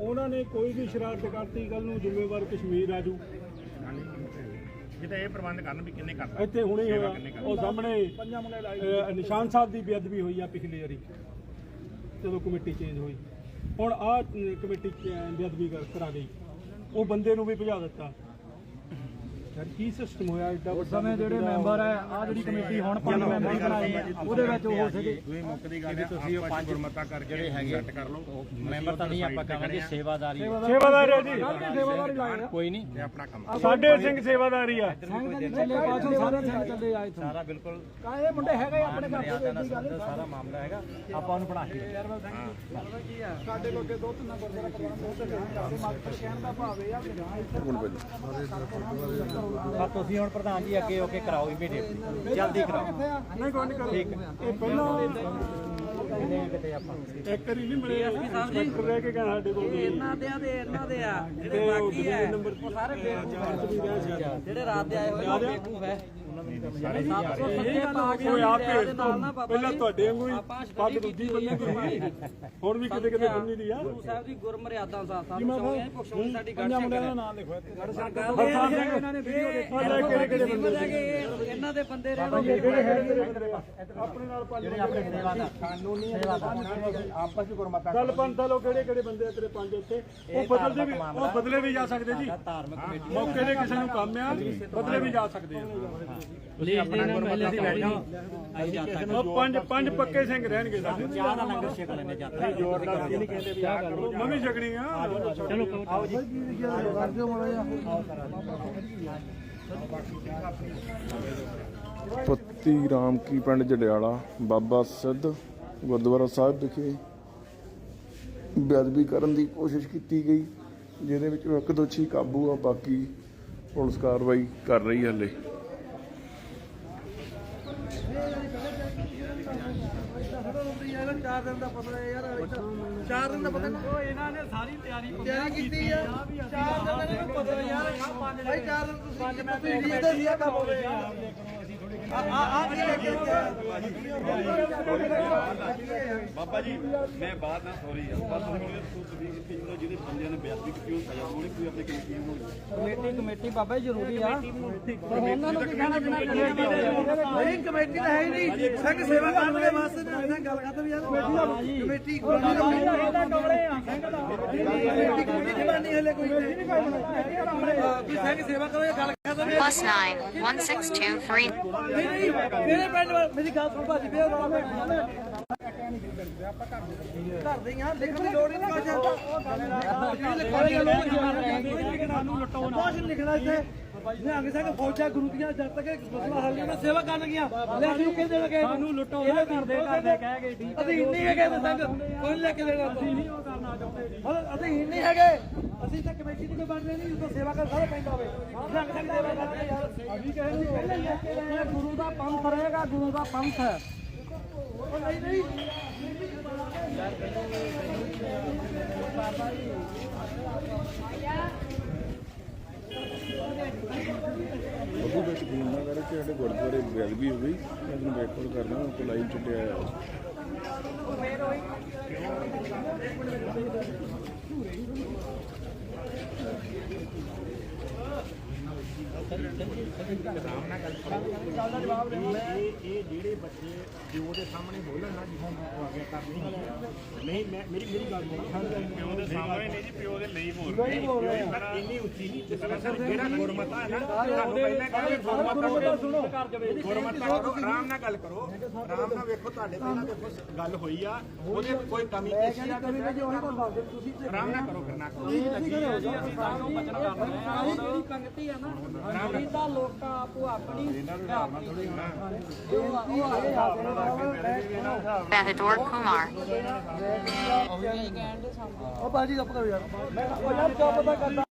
B: ਉਹਨਾਂ ਨੇ ਕੋਈ ਵੀ ਸ਼ਰਾਰਤ ਕਰਤੀ ਗੱਲ ਨੂੰ ਜ਼ਿੰਮੇਵਾਰ ਕਸ਼ਮੀਰ ਆਜੂ
E: ਕਿਤੇ ਇਹ ਪ੍ਰਬੰਧ ਕਰਨ ਵੀ ਕਿੰਨੇ ਕਰਦਾ
B: ਇੱਥੇ ਹੁਣੇ ਹੋਇਆ। ਉਹ ਸਾਹਮਣੇ ਨਿਸ਼ਾਨ ਸਾਹਿਬ ਦੀ ਬੇਅਦਬੀ ਹੋਈ ਆ ਪਿਛਲੀ ਵਾਰੀ। ਜਦੋਂ ਕਮੇਟੀ ਚੇਂਜ ਹੋਈ। ਹੁਣ ਆ ਕਮੇਟੀ ਚ ਬੇਅਦਬੀ ਕਰ- ਗਈ। ਉਹ ਬੰਦੇ ਨੂੰ ਵੀ ਭਜਾ ਦਿੱਤਾ। ਕੀ ਸਿਸਟਮ ਹੋਇਆ ਐਡਾ
F: ਉਸ ਸਮੇਂ ਜਿਹੜੇ ਮੈਂਬਰ ਹੈ ਆ ਜਿਹੜੀ ਕਮੇਟੀ ਹੁਣ ਪੰਜ ਮੈਂਬਰੀ ਬਣਾਈ ਹੈ ਉਹਦੇ ਵਿੱਚ ਉਹ ਸੀਗੇ।
E: ਦੂਈ ਮੁੱਖ ਦੀ ਗੱਲ ਹੈ ਤੁਸੀਂ ਉਹ ਪੰਜ ਗੁਰਮਤਾ ਕਰਕੇ ਜਿਹੜੇ ਹੈਗੇ ਸੈੱਟ ਕਰ ਲਓ।
G: ਮੈਂਬਰ ਤਾਂ ਨਹੀਂ ਆਪਾਂ ਕਹਾਂਗੇ ਸੇਵਾਦਾਰੀ
B: ਸੇਵਾਦਾਰ। ਹੈ ਜੀ।
F: ਸੇਵਾਦਾਰੀ ਲਾਇਆ
G: ਕੋਈ ਨਹੀਂ।
E: ਤੇ ਆਪਣਾ ਕੰਮ
B: ਸਾਡੇ ਸਿੰਘ ਸੇਵਾਦਾਰੀ ਆ।
F: ਦੇ ਚੱਲੇ ਪਾਛੋਂ ਸਾਰੇ ਸਿੰਘ ਚੱਲੇ ਆਏ
G: ਸਾਰਾ ਬਿਲਕੁਲ
F: ਕਾ ਇਹ ਮੁੰਡੇ ਹੈਗੇ ਆ ਆਪਣੇ ਘਰ
G: ਸੰਬੰਧਿਤ ਸਾਰਾ ਮਾਮਲਾ ਹੈਗਾ। ਆਪਾਂ ਉਹਨੂੰ ਬਣਾ ਕੇ
F: ਸਾਡੇ ਕੋਲ ਦੋ ਤਿੰਨ ਗੁਰਦੁਆਰਾ ਪ੍ਰਬੰਧ ਹੋ ਸਕੇ ਸਾਡੇ ਮਾਸਟਰ ਕਹਿਣ ਦਾ ਭਾਵ ਇਹ ਆ ਕਿ ਜਾਂ ਇੱਥੇ
G: ਪਰ ਤੁਸੀਂ ਹੁਣ ਪ੍ਰਧਾਨ ਜੀ ਅੱਗੇ ਹੋ ਕੇ ਕਰਾਓ ਇਮੀਡੀਏਟਲੀ ਜਲਦੀ ਕਰਾਓ।
B: ਨਹੀਂ ਕੋਈ ਨਹੀਂ ਕਰੋ
G: ਠੀਕ
B: ਇਹ ਪਹਿਲਾਂ
G: ਕਿਤੇ ਕਿਤੇ ਆਪਾਂ
B: ਇੱਕ ਵਾਰੀ ਨਹੀਂ ਮਿਲੇ। ਇੰਸਪੈਕਟਰ ਰਹਿ ਕੇ ਕਹਿੰਦਾ ਸਾਡੇ ਕੋਲ ਇਹਨਾਂ ਦੇ ਆ ਤੇ ਇਹਨਾਂ ਦੇ ਆ। ਜਿਹੜੇ ਬਾਕੀ ਉਹ ਸਾਰੇ
A: ਜਿਹੜੇ ਰਾਤ ਦੇ ਆਏ ਹੋਏ ਬੇਕੂਫ ਹੈ
B: ਕੋਈ ਆਪ ਭੇਜ ਤੋਂ। ਪਹਿਲਾਂ ਤੁਹਾਡੇ ਵਾਂਗੂ ਹੀ ਪੱਗ ਦੂਜੀ ਬੰਨੀ ਦੀ। ਹੁਣ ਵੀ ਕਿਤੇ ਕਿਤੇ ਬੰਨੀ ਦੀ ਆ।
A: ਗੁਰੂ ਸਾਹਿਬ ਦੀ ਗੁਰਮਰਿਆਦਾ ਦਾ ਸਾਨੂੰ ਚਾਹੁੰਦੇ ਪੁੱਛੋ ਸਾਡੀ ਗੱਡ
F: ਪੰਜਾਂ
A: ਸਿੰਘ
F: ਮੁੰਡਿਆਂ ਦਾ
A: ਹੈ
F: ਨਾਮ ਲਿਖੋ ਇੱਥੇ।
B: ਇਹਨਾਂ ਨੇ ਵੀਡੀਓ ਦੇਖੀ ਕਿਹੜੇ ਕਿਹੜੇ ਬੰਦੇ
A: ਇਹਨਾਂ ਦੇ ਬੰਦੇ ਰਹੇ
B: ਆਪਣੇ ਨਾਲ ਪੰਜ
G: ਜਿਹੜੇ ਆਪਣੇ ਸੇਵਾਦਾਰ
E: ਆਪਸ ਵਿੱਚ ਗੁਰਮਤਾ
B: ਗੱਲ ਪੰਜ ਲੋ ਕਿਹੜੇ ਕਿਹੜੇ ਬੰਦੇ ਆ ਤੇਰੇ ਪੰਜ ਉੱਥੇ? ਉਹ ਬਦਲਦੇ ਵੀ ਉਹ ਬਦਲੇ ਵੀ ਜਾ ਸਕਦੇ ਜੀ।
G: ਧਾਰਮਿਕ ਕਮੇਟੀ
B: ਮੌਕੇ ਦੇ ਕਿਸੇ ਨੂੰ ਕੰਮ ਆ ਬਦਲੇ ਵੀ ਜਾ ਸਕਦੇ ਆ।
A: ਪਲੀਜ਼ ਦੇ ਨਾਲ ਪਹਿਲੇ ਅਸੀਂ ਬੈਠ ਜਾਓ।
B: ਉਹ ਪੰਜ ਪੰਜ ਪੱਕੇ ਸਿੰਘ ਰਹਿਣਗੇ ਸਾਡੇ।
G: ਚਾਹ ਦਾ ਲੰਗਰ ਛਕ ਲੈਣੇ ਜਾਂਦਾ
B: ਜ਼ੋਰਦਾਰ ਨਹੀਂ ਕਹਿੰਦੇ ਵੀ ਆ ਕਰੋ ਮੈਂ ਵੀ ਛਕਣੀ ਆ। ਚਲੋ
G: ਆਓ ਜੀ।
D: ਪੱਤੀ ਰਾਮ ਕੀ ਪਿੰਡ ਜੜਿਆਲਾ ਬਾਬਾ ਸਿੱਧ ਗੁਰਦੁਆਰਾ ਸਾਹਿਬ ਵਿਖੇ ਬੇਅਦਬੀ ਕਰਨ ਦੀ ਕੋਸ਼ਿਸ਼ ਕੀਤੀ ਗਈ ਜਿਹਦੇ ਵਿੱਚ ਇੱਕ ਦੋਸ਼ੀ ਕਾਬੂ ਆ ਬਾਕੀ ਪੁਲਿਸ ਕਾਰਵਾਈ ਕਰ ਰਹੀ ਹੈ ਹਲੇ।
F: ਚਾਰ ਦਿਨ ਦਾ ਪਤਾ ਯਾਰ ਚਾਰ ਦਿਨ ਦਾ ਪਤਾ ਉਹ ਇਹਨਾਂ ਨੇ। ਸਾਰੀ ਤਿਆਰੀ ਤਿਆਰੀ ਕੀਤੀ ਆ ਚਾਰ ਦਿਨ ਦਾ ਨਹੀਂ ਪਤਾ ਯਾਰ ਭਾਈ ਚਾਰ ਦਿਨ ਤੁਸੀਂ ਪੰਜ ਮੈਂ ਤੁਸੀਂ ਰੀਦੇ ਸੀ ਆ ਕੰਮ ਹੋਵੇ ਆ ਆ ਆ ਕੇ
H: ਬਾਬਾ ਜੀ ਮੈਂ ਬਾਤ ਨਾ ਸੌਰੀ ਆ। ਬਸ ਹੁਣ ਤੁਸੀਂ ਕਿ ਜਿਹੜੇ ਬੰਦਿਆਂ ਨੇ ਬੇਅਦਬੀ ਕੀਤੀ ਉਹ ਸਜ਼ਾ ਹੋਣੀ ਕੋਈ ਆਪਣੀ ਕਮੇਟੀ ਨੂੰ
A: ਕਮੇਟੀ ਕਮੇਟੀ ਬਾਬਾ ਜੀ ਜ਼ਰੂਰੀ ਆ। ਉਹਨਾਂ ਨੂੰ ਕੀ ਕਹਿਣਾ ਬਿਨਾ
F: ਨਹੀਂ ਕਮੇਟੀ ਤਾਂ ਹੈ ਹੀ ਨਹੀਂ। ਸਿੰਘ ਸੇਵਾ ਕਰਨ ਦੇ ਵਾਸਤੇ ਤਾਂ ਗੱਲ ਖਤਮ ਯਾਰ। ਕਮੇਟੀ ਕਮੇਟੀ ਕਮਲੇ ਆ ਸਿੰਘ ਦਾ। ਕਮੇਟੀ ਕਮੇਟੀ ਨਹੀਂ ਬਣਨੀ ਹਲੇ ਕੋਈ ਨਹੀਂ। ਕੋਈ ਸਿੰਘ ਸੇਵਾ ਕਰੋ ਇਹ ਗੱਲ
C: Plus nine. One six two three.
F: ਨਹੀਂ ਨਹੀਂ ਮੇਰੇ ਪਿੰਡ ਵੱਲ- ਮੇਰੀ ਗੱਲ ਸੁਣ ਭਾਜੀ ਬੇ ਰੌਲਾ ਪੈ ਘਰ ਦੇ ਆ ਲਿਖਣ ਦੀ ਲੋੜ ਹੀ ਨਹੀਂ ਕੁਝ ਸਾਨੂੰ ਲੁੱਟੋ ਨਾ ਕੁਝ ਲਿਖਣਾ ਇੱਥੇ ਨਿਹੰਗ ਸਿੰਘ ਫੌਜਾਂ ਗੁਰੂ ਦੀਆਂ ਜਦ ਤੱਕ ਇਹ ਮਸਲਾ ਹੱਲ ਨਹੀਂ ਹੁੰਦਾ ਸੇਵਾ ਕਰਨਗੀਆਂ ਲੈ ਅਸੀਂ ਕਿਹ ਦੇਣਗੇ ਸਾਨੂੰ ਲੁੱਟੋ ਇਹ ਕਰਦੇ ਕਰਦੇ ਕਹਿ ਗਏ ਠੀਕ ਅਸੀਂ ਨਹੀਂ ਹੈਗੇ ਤੇ ਸੰਗ ਕੋਈ ਲੈ ਕੇ ਦੇਣਾ ਅਸੀਂ ਨਹੀਂ ਉਹ ਕਰਨਾ ਚਾਹੁੰਦੇ। ਅਸੀਂ ਨਹੀਂ ਹੈਗੇ। ਅਸੀਂ ਤਾਂ ਕਮੇਟੀ ਦੀ ਕੋਈ ਬਣਨੇ ਨਹੀਂ ਜਦੋਂ ਸੇਵਾ ਕਰ ਸਾਰੇ ਪੈਂਦਾ ਹੋਵੇ ਨਿਹੰਗ ਸਿੰਘ ਸੇਵਾ ਕਰਦੇ ਯਾਰ। ਅਸੀਂ ਕਹਿੰਦੇ ਪਹਿਲਾਂ ਲੈ ਕੇ ਰਹੇ ਗੁਰੂ ਦਾ ਪੰਥ ਰਹੇਗਾ ਗੁਰੂ ਦਾ ਪੰਥ ਹੈ। ਉਹ ਨਹੀਂ ਨਹੀਂ।
D: ਉਹਦੇ ਵਿੱਚ ਗੁੰਨਾ ਕਰਕੇ ਸਾਡੇ ਗੁਰਦੁਆਰੇ ਬੇਅਦਬੀ ਹੋ ਗਈ। ਮੈਂ ਤੁਹਾਨੂੰ ਬੈਕ ਕਾਲ ਕਰਦਾ ਉਹ ਕੋਲ ਲਾਈਵ ਚੱਲਿਆ ਆ
E: ਇਹ ਇਹ ਜਿਹੜੇ ਬੱਚੇ ਪਿਓ ਦੇ ਸਾਹਮਣੇ ਬੋਲਣ ਨਾ ਜਿਵੇਂ ਉਹ ਅੱਗੇ ਕਰਨੀ ਨਹੀਂ ਮੈਂ ਮੇਰੀ ਮੇਰੀ ਗੱਲ ਸੁਣੋ। ਪਿਓ ਦੇ ਸਾਹਮਣੇ ਨਹੀਂ ਜੀ ਪਿਓ ਦੇ ਲਈ ਬੋਲ ਰਹੇ। ਇੰਨੀ ਉੱਚੀ ਨਹੀਂ। ਤਰ੍ਹਾਂ ਸਰ ਜਿਹੜਾ ਗੁਰਮਤਾ ਹੈ ਨਾ ਤੁਹਾਨੂੰ ਪਹਿਲਾਂ ਕਹਿੰਦੇ ਗੁਰਮਤਾ ਸੁਣੋ। ਗੁਰਮਤਾ ਕਰੋ ਆਰਾਮ ਨਾਲ ਗੱਲ ਕਰੋ। ਆਰਾਮ ਨਾਲ ਵੇਖੋ ਤੁਹਾਡੇ ਪਹਿਲਾਂ ਦੇਖੋ ਗੱਲ ਹੋਈ ਆ। ਉਹਦੇ ਕੋਈ ਕਮੀ ਪੇਸ਼ੀ ਆ
F: ਕਮੀ ਵਿੱਚ ਉਹੀ ਕੋਲ ਦੱਸ ਦੇ ਤੁਸੀਂ
E: ਆਰਾਮ ਨਾਲ ਕਰੋ ਕਰਨਾ। ਕਰੋ
A: ਅਸੀਂ ਸਾਨੂੰ ਬਚਨ ਕਰ ਰਹੇ ਆ ਜਿਹੜੀ ਪੰਗਤੀ ਆ ਨਾ ਖਰੀਦਾ ਲੋਕਾਂ ਆਪੋ ਆਪਣੀ
C: Behador Kumar
F: ਉਹ ਬਾਜੀ ਚੁੱਪ ਕਰੋ ਯਾਰ। ਉਹ ਯਾਰ ਚੁੱਪ ਤਾਂ ਕਰਦਾ।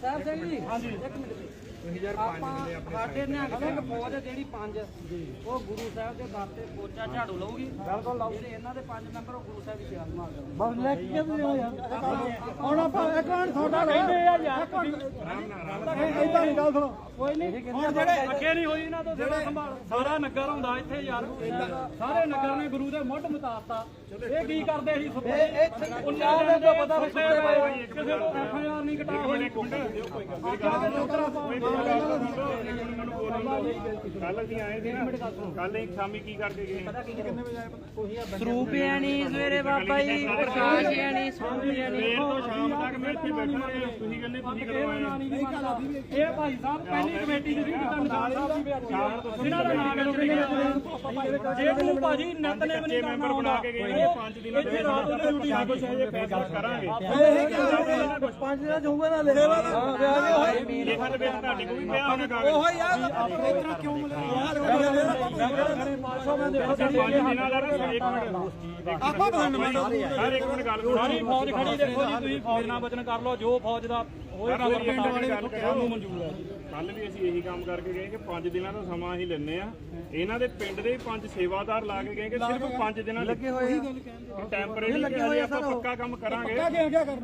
A: ਸਾਹਿਬ ਸਿੰਘ ਜੀ ਹਾਂਜੀ। ਇੱਕ ਮਿੰਟ 2005 ਮਿਲੇ ਆਪਣੇ ਸਾਡੇ ਨਿਹੰਗ ਸਿੰਘ ਫੌਜ ਜਿਹੜੀ ਪੰਜ ਉਹ ਗੁਰੂ ਸਾਹਿਬ ਦੇ ਦਰ ਤੇ ਪੋਚਾ ਝਾੜੂ ਲਊਗੀ। ਬਿਲਕੁਲ ਲਾਓ। ਜਿਹੜੇ ਇਹਨਾਂ ਦੇ ਪੰਜ ਮੈਂਬਰ ਉਹ ਗੁਰੂ ਸਾਹਿਬ ਦੀ ਸੇਵਾ ਸੰਭਾਲ ਕਰਦੇ
F: ਬਸ ਲੈ ਕੇ ਦੇ ਯਾਰ ਹੁਣ ਆਪਾਂ ਇੱਕ ਮਿੰਟ ਤੁਹਾਡਾ ਕਹਿੰਦੇ ਆ ਯਾਰ ਇਦਾਂ ਨਹੀਂ ਗੱਲ ਸੁਣੋ।
A: ਕੋਈ ਨਹੀਂ ਹੁਣ ਜਿਹੜੇ ਅੱਗੇ ਨਹੀਂ ਹੋਈ ਇਹਨਾਂ ਤੋਂ ਸੇਵਾ ਸੰਭਾਲ। ਸਾਰਾ ਨਗਰ ਹੁੰਦਾ ਇੱਥੇ ਯਾਰ। ਸਾਰੇ ਨਗਰ ਨੇ ਗੁਰੂ ਦੇ ਮੁੱਢ ਮਤਾਤਾ ਇਹ ਕੀ ਕਰਦੇ ਸੀ ਸੁੱਤੇ? ਉਹਨਾਂ ਦੇ ਤਾਂ ਪਤਾ ਸੁੱਤੇ ਪਏ ਕਿਸੇ ਨੂੰ ਐਫ ਆਈ ਆਰ ਨਹੀਂ ਕਟਾ ਹੋਈ
I: ਕੱਲ ਅਸੀਂ ਆਏ ਸੀ ਨਾ ਕੱਲ ਇੱਕ ਸ਼ਾਮੀ ਕੀ ਕਰਕੇ ਗਏ
A: ਸਰੂਪ ਆਣੀ ਸਵੇਰੇ ਬਾਬਾ ਜੀ ਪ੍ਰਕਾਸ਼ ਆਣੀ ਸਰੂਪ ਆਣੀ
I: ਸਵੇਰ ਤੋਂ ਸ਼ਾਮ ਤੱਕ ਮੈਂ ਇੱਥੇ ਬੈਠਾ ਰਿਹਾ ਤੁਸੀਂ ਕਹਿੰਦੇ ਤੁਸੀਂ ਕਦੋਂ ਆਏ
J: ਇਹ ਭਾਈ ਸਾਹਿਬ ਪਹਿਲੀ ਕਮੇਟੀ ਦੀ ਤੁਹਾਨੂੰ ਨਾਲ ਜਿਨ੍ਹਾਂ ਦਾ ਨਾਮ ਮੈਨੂੰ ਜੇ ਤੂੰ ਭਾਜੀ ਨੱਤ ਨੇ ਵੀ ਨਹੀਂ ਕਰਨਾ
I: ਮੈਂਬਰ ਬਣਾ ਕੇ ਗਏ ਨੇ ਪੰਜ ਦਿਨਾਂ ਦੇ
J: ਇੱਥੇ ਰਾਤ ਨੂੰ ਡਿਊਟੀ ਆ
I: ਕੁਝ ਇਹ ਫੈਸਲਾ ਕਰਾਂਗੇ।
F: ਪੰਜ ਦਿਨਾਂ ਚ ਹੋਊਗਾ ਨਾ ਲੈ। ਹਾਂ ਵਿਆਹ ਵੀ ਹੋਏ
I: ਇਹ ਹੱਲ ਵੇ ਤੁਹਾਡੇ ਕੋਲ ਵੀ ਪਿਆ ਹੋਣਾ ਕਾਗਜ਼।
F: ਉਹ ਯਾਰ ਆਪਣੇ ਇਤਨਾ ਕਿਉਂ
I: ਪੰਜ ਦਿਨਾਂ ਦਾ ਨਾ ਇੱਕ ਮਿੰਟ। ਆਪਾਂ ਹਰ ਇੱਕ ਮਿੰਟ ਗੱਲ
J: ਸਾਰੀ ਫੌਜ ਖੜੀ ਦੇਖੋ ਜੀ ਤੁਸੀਂ ਫੌਜ ਨਾਲ ਵਚਨ ਕਰ ਲਓ ਜੋ ਫੌਜ ਦਾ ਹੋਏਗਾ ਪਿੰਡ ਵਾਲੇ ਨੂੰ ਮਨਜ਼ੂਰ ਹੈ।
I: ਕੱਲ ਵੀ ਅਸੀਂ ਇਹੀ ਕੰਮ ਕਰਕੇ ਗਏ ਕਿ 5 ਦਿਨਾਂ ਦਾ ਸਮਾਂ ਅਸੀਂ ਲੈਨੇ ਆ ਇਹਨਾਂ ਦੇ ਪਿੰਡ ਦੇ ਪੰਜ ਸੇਵਾਦਾਰ ਲਾ ਕੇ ਗਏ ਕਿ ਸਿਰਫ 5 ਦਿਨਾਂ ਲੱਗੇ ਹੋਏ ਆ। ਟੈਂਪਰੇਰੀ ਲੱਗੇ ਹੋਏ ਆਪਾਂ ਪੱਕਾ ਕੰਮ ਕਰਾਂਗੇ।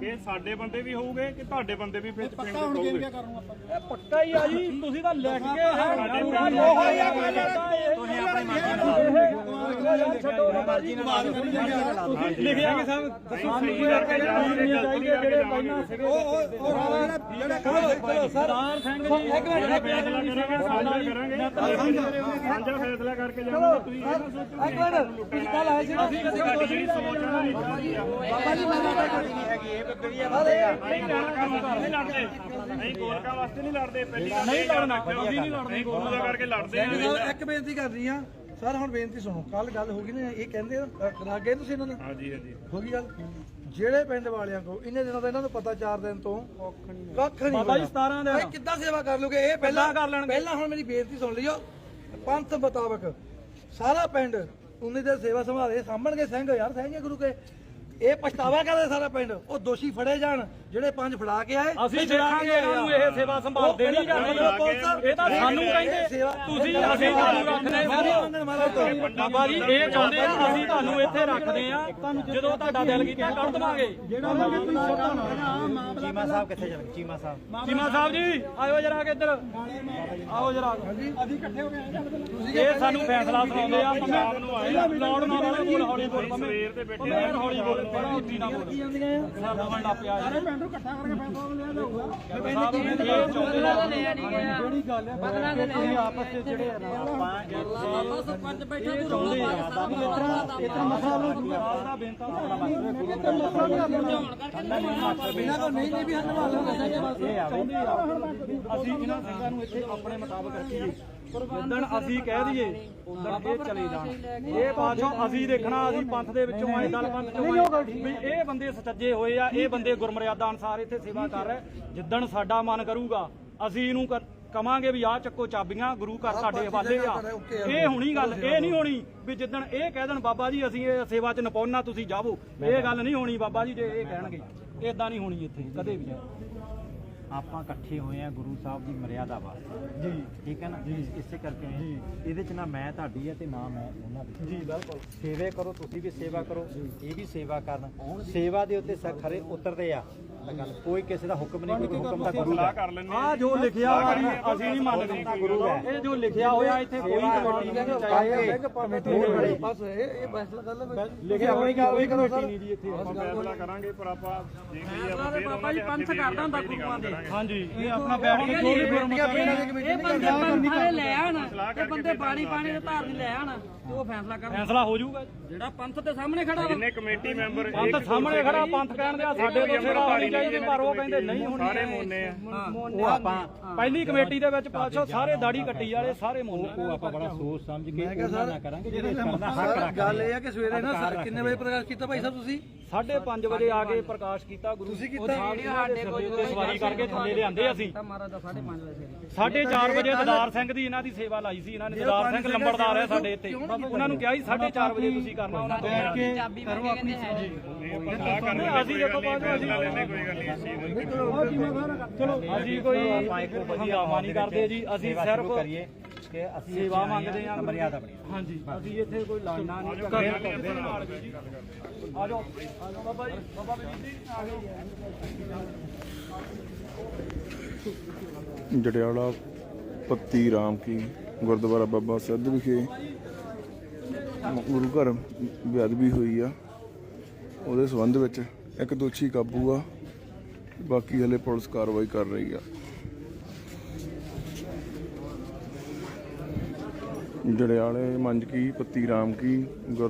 I: ਇਹ ਸਾਡੇ ਬੰਦੇ ਵੀ ਹੋਊਗੇ ਕਿ ਤੁਹਾਡੇ ਬੰਦੇ ਵੀ ਵਿੱਚ ਪਿੰਡ ਦੇ ਹੋਊਗੇ?
J: ਇਹ ਪੱਕਾ ਹੀ ਆ ਜੀ ਤੁਸੀਂ ਤਾਂ ਲਿਖ ਕੇ
I: ਸਾਡੇ ਪਿੰਡ
J: ਉਹ ਹੀ ਆ ਗੱਲ। ਤੁਸੀਂ ਆਪਣੀ ਮਰਜ਼ੀ ਨਾਲ ਲਿਖਿਆ ਕਿ ਸਭ ਦੱਸੋ
I: ਸਹੀ ਕਰਕੇ ਜਾਵਾਂਗੇ ਜਲਦੀ ਕਰਕੇ ਜਾਵਾਂਗੇ
J: ਸਰਦਾਰ ਸਿੰਘ ਜੀ ਇੱਕ
I: ਜਿਹੜਾ ਫੈਸਲਾ ਕਰਾਂਗੇ ਸਾਂਝਾ ਕਰਾਂਗੇ ਸਾਂਝਾ ਫੈਸਲਾ ਕਰਕੇ ਜਾਵਾਂਗੇ ਤੁਸੀਂ ਇਹ ਨਾ ਸੋਚੋ
F: ਇੱਕ ਮਿੰਟ ਤੁਸੀਂ ਕੱਲ ਆਏ ਸੀ ਨਾ ਅਸੀਂ
I: ਸਾਡੀ ਜਿਹੜੀ ਸੋਚ ਆ ਨਾ ਇਹ ਗਲਤੀ ਆ
F: ਬਾਬਾ ਜੀ ਮੈਂ ਤਾਂ ਕਰਨੀ ਹੈਗੀ ਇਹ ਬੱਕਰੀਆ ਬਾਰੇ
I: ਅਸੀਂ ਗੋਲਕਾਂ ਵਾਸਤੇ ਨਹੀਂ ਲੜਦੇ ਅਸੀਂ ਗੋਲਕਾਂ ਵਾਸਤੇ ਨਹੀਂ ਲੜਦੇ ਪਹਿਲੀ ਗੱਲ ਨਹੀਂ ਲੜਨਾ ਅਸੀਂ ਨਹੀਂ ਲੜਦੇ ਗੁਰੂ ਦਾ ਕਰਕੇ ਲੜਦੇ ਆ
F: ਇੱਕ ਬੇਨਤੀ ਕਰਨੀ ਆ। ਸਰ ਹੁਣ ਬੇਨਤੀ ਸੁਣੋ। ਕੱਲ ਗੱਲ ਹੋ ਗਈ ਨਾ ਇਹ ਕਹਿੰਦੇ ਗਏ ਤੁਸੀਂ ਇਹਨਾਂ ਨੇ
I: ਹਾਂਜੀ ਹਾਂਜੀ।
F: ਹੋ ਗਈ ਗੱਲ? ਜਿਹੜੇ ਪਿੰਡ ਵਾਲਿਆਂ ਕੋ ਇੰਨੇ ਦਿਨਾਂ ਦਾ ਇਹਨਾਂ ਨੂੰ ਪਤਾ 4 ਦਿਨ ਤੋਂ ਕੱਖ ਨਹੀਂ
J: ਬਾਬਾ ਜੀ
F: ਹੋਇਆ।
J: 17 ਦਿਨ।
F: ਭਾਈ ਕਿੱਦਾਂ ਸੇਵਾ ਕਰ ਲੋਗੇ ਇਹ ਪਹਿਲਾਂ
J: ਕਰ ਲੈਣਗੇ।
F: ਪਹਿਲਾਂ ਹੁਣ ਮੇਰੀ ਬੇਨਤੀ ਸੁਣ ਲਿਓ ਪੰਥ ਮੁਤਾਬਕ ਸਾਰਾ ਪਿੰਡ ਉਨੀ ਦੇ ਸੇਵਾ ਸੰਭਾਲੇ ਸਾਂਭਣਗੇ ਸਿੰਘ ਯਾਰ ਹੈ ਗੁਰੂ ਕੇ ਇਹ ਪਛਤਾਵਾ ਕਰਦੇ ਸਾਰਾ ਪਿੰਡ? ਉਹ ਦੋਸ਼ੀ ਫੜੇ ਜਾਣ ਜਿਹੜੇ ਪੰਜ ਫੜਾ ਕੇ ਆਏ
J: ਅਸੀਂ ਦੇਖਾਂਗੇ ਇਹਨਾਂ ਨੂੰ ਇਹ ਸੇਵਾ ਸੰਭਾਲ ਦੇਣੀ ਜਾਂਦੀ ਇਹ ਤਾਂ ਸਾਨੂੰ ਕਹਿੰਦੇ ਤੁਸੀਂ ਅਸੀਂ ਤੁਹਾਨੂੰ ਰੱਖਦੇ ਹਾਂ। ਬਾਬਾ ਜੀ ਇਹ ਚਾਹੁੰਦੇ ਆ ਅਸੀਂ ਤੁਹਾਨੂੰ ਇੱਥੇ ਰੱਖਦੇ ਆ ਜਦੋਂ ਤੁਹਾਡਾ ਦਿਲ ਕੀਤਾ ਕਰ ਦਵਾਂਗੇ।
G: ਚੀਮਾ ਸਾਹਿਬ ਕਿੱਥੇ ਚਲ ਗਏ? ਚੀਮਾ ਸਾਹਿਬ।
J: ਚੀਮਾ ਸਾਹਿਬ ਜੀ ਆਇਓ ਜਰਾ ਕੇ ਇੱਧਰ। ਆਓ ਜਰਾ। ਅਸੀਂ ਇਕੱਠੇ ਹੋ ਗਏ ਇਹ ਸਾਨੂੰ ਫੈਸਲਾ ਸੁਣਾਉਂਦੇ ਆ ਪੰਜਾਬ ਨੂੰ ਆਏ ਲੋੜ ਨਾ ਵਾਲੇ ਕੋਲ ਹੌਲੀ ਬੋਲ ਪੰਮੇ
I: ਸਵੇਰ ਦੇ ਬੈਠੇ
J: ਹੌਲੀ ਬੋਲ। ਬੜਾ ਉੱਚੀ ਨਾ ਬੋਲ। ਸਾਡਾ ਬੰਦਾ ਪਿਆ ਸਾਰੇ ਪਿੰਡ ਨੂੰ ਇਕੱਠਾ ਕਰਕੇ ਫੈਸਲਾ ਲਿਆ ਜਾਊਗਾ ਸਾਹਿਬ ਇਹ ਚਾਹੁੰਦੇ ਆ? ਜਿਹੜੀ ਗੱਲ ਹੈ ਬਦਲਾ ਦੇ ਤੁਸੀਂ ਆਪਸ ਵਿੱਚ ਜਿਹੜੇ ਆ ਨਾ ਆਪਾਂ ਸਰਪੰਚ ਬੈਠਾ ਤੂੰ ਰੋਲਾ ਪਾ ਇਤਨਾ ਇਤਨਾ ਮਸਲਾ ਲੋ ਜੂਗਾ ਦਾ ਬੇਨਤਾ
F: ਬਿਨਾਂ ਕੋ ਨਹੀਂ ਨਹੀਂ ਵੀ ਹੱਲ ਵਾਲਾ
J: ਅਸੀਂ ਇਹਨਾਂ ਸਿੰਘਾਂ ਨੂੰ ਇੱਥੇ ਆਪਣੇ ਮੁਤਾਬਕ ਰੱਖੀਏ। ਜਿੱਦਣ ਅਸੀਂ ਕਹਿ ਦਈਏ ਉਦੋਂ ਇਹ ਚਲੇ ਜਾਣ। ਇਹ ਬਾਦਸ਼ਾਹ ਅਸੀਂ ਦੇਖਣਾ ਅਸੀਂ ਪੰਥ ਦੇ ਵਿੱਚੋਂ ਆਏ ਦਲ ਪੰਥ ਚੋਂ ਆਏ। ਵੀ ਇਹ ਬੰਦੇ ਸੱਚੇ ਹੋਏ ਆ ਇਹ ਬੰਦੇ ਗੁਰਮਰਿਆਦਾ ਅਨਸਾਰ ਇੱਥੇ ਸੇਵਾ ਕਰ ਰਹੇ। ਜਿੱਦਣ ਸਾਡਾ ਮਨ ਕਰੂਗਾ ਅਸੀਂ ਇਹਨੂੰ ਕਵਾਂਗੇ ਵੀ ਆਹ ਚੱਕੋ ਚਾਬੀਆਂ ਗੁਰੂ ਘਰ ਸਾਡੇ ਹਵਾਲੇ ਆ। ਇਹ ਹੋਣੀ ਗੱਲ ਇਹ ਨਹੀਂ ਹੋਣੀ ਵੀ ਜਿੱਦਣ ਇਹ ਕਹਿ ਦੇਣ ਬਾਬਾ ਜੀ ਅਸੀਂ ਇਹ ਸੇਵਾ 'ਚ ਨਪਾਉਣਾ ਤੁਸੀਂ ਜਾਵੋ। ਇਹ ਗੱਲ ਨਹੀਂ ਹੋਣੀ ਬਾਬਾ ਜੀ ਜੇ ਇਹ ਕਹਿਣਗੇ। ਇਦਾਂ ਨਹੀਂ ਹੋਣੀ ਇੱਥੇ ਕਦੇ ਵੀ।
G: ਆਪਾਂ ਇਕੱਠੇ ਹੋਏ ਆ ਗੁਰੂ ਸਾਹਿਬ ਦੀ ਮਰਿਆਦਾ ਵਾਸਤੇ। ਜੀ। ਠੀਕ ਹੈ ਨਾ? ਇਸੇ ਕਰਕੇ ਜੀ। ਇਹਦੇ ਚ ਨਾ ਮੈਂ ਤੁਹਾਡੀ ਹੈ ਤੇ ਨਾ ਮੈਂ ਉਹਨਾਂ ਦੀ। ਜੀ ਬਿਲਕੁਲ। ਸੇਵੇ ਕਰੋ ਤੁਸੀਂ ਵੀ ਸੇਵਾ ਕਰੋ ਇਹ ਵੀ ਸੇਵਾ ਕਰਨ। ਸੇਵਾ ਦੇ ਉੱਤੇ ਸ- ਖਰੇ ਉਤਰਦੇ ਆ। ਗੱਲ ਕੋਈ ਕਿਸੇ ਦਾ ਹੁਕਮ ਨਹੀਂ ਕੋਈ ਹੁਕਮ ਤਾਂ ਗੁਰੂ ਦਾ
I: ਸਲਾਹ ਕਰ ਲੈਣੇ
J: ਆ ਜੋ ਲਿਖਿਆ ਹੋਇਆ ਅਸੀਂ ਨਹੀਂ ਮੰਨਦੇ
G: ਗੁਰੂ ਹੈ।
J: ਇਹ ਜੋ ਲਿਖਿਆ ਹੋਇਆ ਇੱਥੇ ਕੋਈ ਕਮੇਟੀ ਨਹੀਂ ਚਾਹੀਦੀ
F: ਕਮੇਟੀ ਦੇ ਬੜੇ ਬਸ ਇਹ ਇਹ ਫੈਸਲਾ ਕਰ ਲਓ
J: ਲਿਖਿਆ ਹੋਇਆ ਕੋਈ ਕਮੇਟੀ ਨਹੀਂ ਜੀ ਇੱਥੇ।
I: ਆਪਾਂ ਫੈਸਲਾ ਕਰਾਂਗੇ ਪਰ ਆਪਾਂ ਦੇਖ ਲਈਏ ਆਪਾਂ ਫਿਰ ਉਹਨਾਂ ਦੇ ਹੱਥ ਕਰਦਾ ਹੁੰਦਾ ਗੁਰੂਆਂ ਦੇ।
J: ਹਾਂਜੀ ਇਹ ਆਪਣਾ ਬੈਠ ਕੇ ਜੋ ਵੀ ਗੁਰਮਤਿ
A: ਇਹ ਬੰਦੇ ਪੰਥਾਂ ਲੈ ਆਣ ਇਹ ਬੰਦੇ ਬਾਣੀ ਪਾਣੀ ਦੇ ਧਾਰ ਲੈ ਆਣ। ਉਹ ਫੈਸਲਾ ਕਰਨ
J: ਫੈਸਲਾ ਹੋ ਜਾਊਗਾ
A: ਜਿਹੜਾ ਪੰਥ ਦੇ ਸਾਹਮਣੇ ਖੜਾ ਵਾ।
I: ਜਿੰਨੇ ਕਮੇਟੀ ਮੈਂਬਰ
J: ਪੰਥ ਸਾਹਮਣੇ ਖੜਾ ਪੰਥ ਕਹਿਣ ਦੇ ਸਾਡੇ ਤੋਂ ਸੇਵਾ ਹੋਣੀ ਚਾਹੀਦੀ ਪਰ ਉਹ ਕਹਿੰਦੇ ਨਹੀਂ ਹੋਣੀ
I: ਸਾਰੇ ਮੋਨੇ ਆ।
G: ਉਹ ਆਪਾਂ
J: ਪਹਿਲੀ ਕਮੇਟੀ ਦੇ ਵਿੱਚ ਪਾਤਸ਼ਾਹ ਸਾਰੇ ਦਾੜੀ ਕੱਟੀ ਵਾਲੇ ਸਾਰੇ ਮੋਨੇ
G: ਉਹ ਆਪਾਂ ਬੜਾ ਸੋਚ ਸਮਝ ਕੇ ਉਹਨਾਂ ਨਾ ਕਰਾਂਗੇ ਜਿਹੜੇ ਇਸ ਕਰਨ ਦਾ ਹੱਕ ਰੱਖਦੇ
F: ਗੱਲ ਇਹ ਆ ਕਿ ਸਵੇਰੇ ਨਾ ਕਿੰਨੇ ਵਜੇ ਪ੍ਰਕਾਸ਼ ਕੀਤਾ ਭਾਈ ਸਾਹਿਬ ਤੁਸੀਂ?
J: 5:30 ਵਜੇ ਆ ਕੇ ਪ੍ਰਕਾਸ਼ ਕੀਤਾ ਗੁਰੂ ਤੁਸੀਂ ਕੀਤਾ? ਸਾਡੇ ਕੋਲ ਸਵਾਰੀ ਕਰਕੇ ਥੱਲੇ ਲਿਆਂਦੇ ਅਸੀਂ।
A: ਮਹਾਰਾਜ ਦਾ 5:30 ਵਜੇ
J: ਸਾਢੇ 4 ਵਜੇ ਦਦਾਰ ਸਿੰਘ ਦੀ ਇਹਨਾਂ ਦੀ ਸੇਵਾ ਲਾਈ ਸੀ ਇਹਨਾਂ ਨੇ ਦਦਾਰ ਸਿੰਘ ਲੰਬੜਦਾਰ ਹੈ ਸਾਡੇ ਇੱਥੇ। ਉਹਨਾਂ ਨੂੰ ਕਿਹਾ ਸੀ 4:30 ਵਜੇ ਤੁਸੀਂ ਕਰਨਾ ਉਹਨਾਂ ਤੋਂ ਬੈਠ ਕੇ
A: ਕਰੋ ਆਪਣੀ
I: ਸਲਾਹ ਕਰ ਲੈਂਦੇ
J: ਅਸੀਂ ਦੇਖੋ ਬਾਅਦ ਵਿੱਚ ਅਸੀਂ ਚਲੋ ਅਸੀਂ ਕੋਈ ਹੰਗਾਮਾ ਨਹੀਂ ਕਰਦੇ ਜੀ ਅਸੀਂ ਸਿਰਫ
G: ਕਰੀਏ ਕਿ ਅਸੀਂ
J: ਸੇਵਾ ਮੰਗਦੇ ਹਾਂ
G: ਮਰਿਆਦਾ ਬਣੀ
J: ਹਾਂਜੀ ਅਸੀਂ ਇੱਥੇ ਕੋਈ ਲਾਈਨਾਂ ਨਹੀਂ ਕਰਦੇ। ਜੀ ਆ ਜਾਓ ਆ ਜਾਓ ਬਾਬਾ ਜੀ ਬਾਬਾ ਜੀ ਆ ਗਏ
D: ਜੜਿਆਲਾ ਪੱਤੀ ਰਾਮ ਕੀ ਗੁਰਦੁਆਰਾ ਬਾਬਾ ਸਿੱਧ ਵਿਖੇ ਗੁਰੂ ਘਰ ਬੇਅਦਬੀ ਹੋਈ ਆ। ਉਹਦੇ ਸੰਬੰਧ ਵਿੱਚ ਇੱਕ ਦੋਸ਼ੀ ਕਾਬੂ ਆ। ਬਾਕੀ ਹਲੇ ਪੁਲਿਸ ਕਾਰਵਾਈ ਕਰ ਰਹੀ ਆ। ਜੜਿਆਲੇ ਮੰਜ ਕੀ ਪੱਤੀ ਰਾਮ ਕੀ ਗੁਰ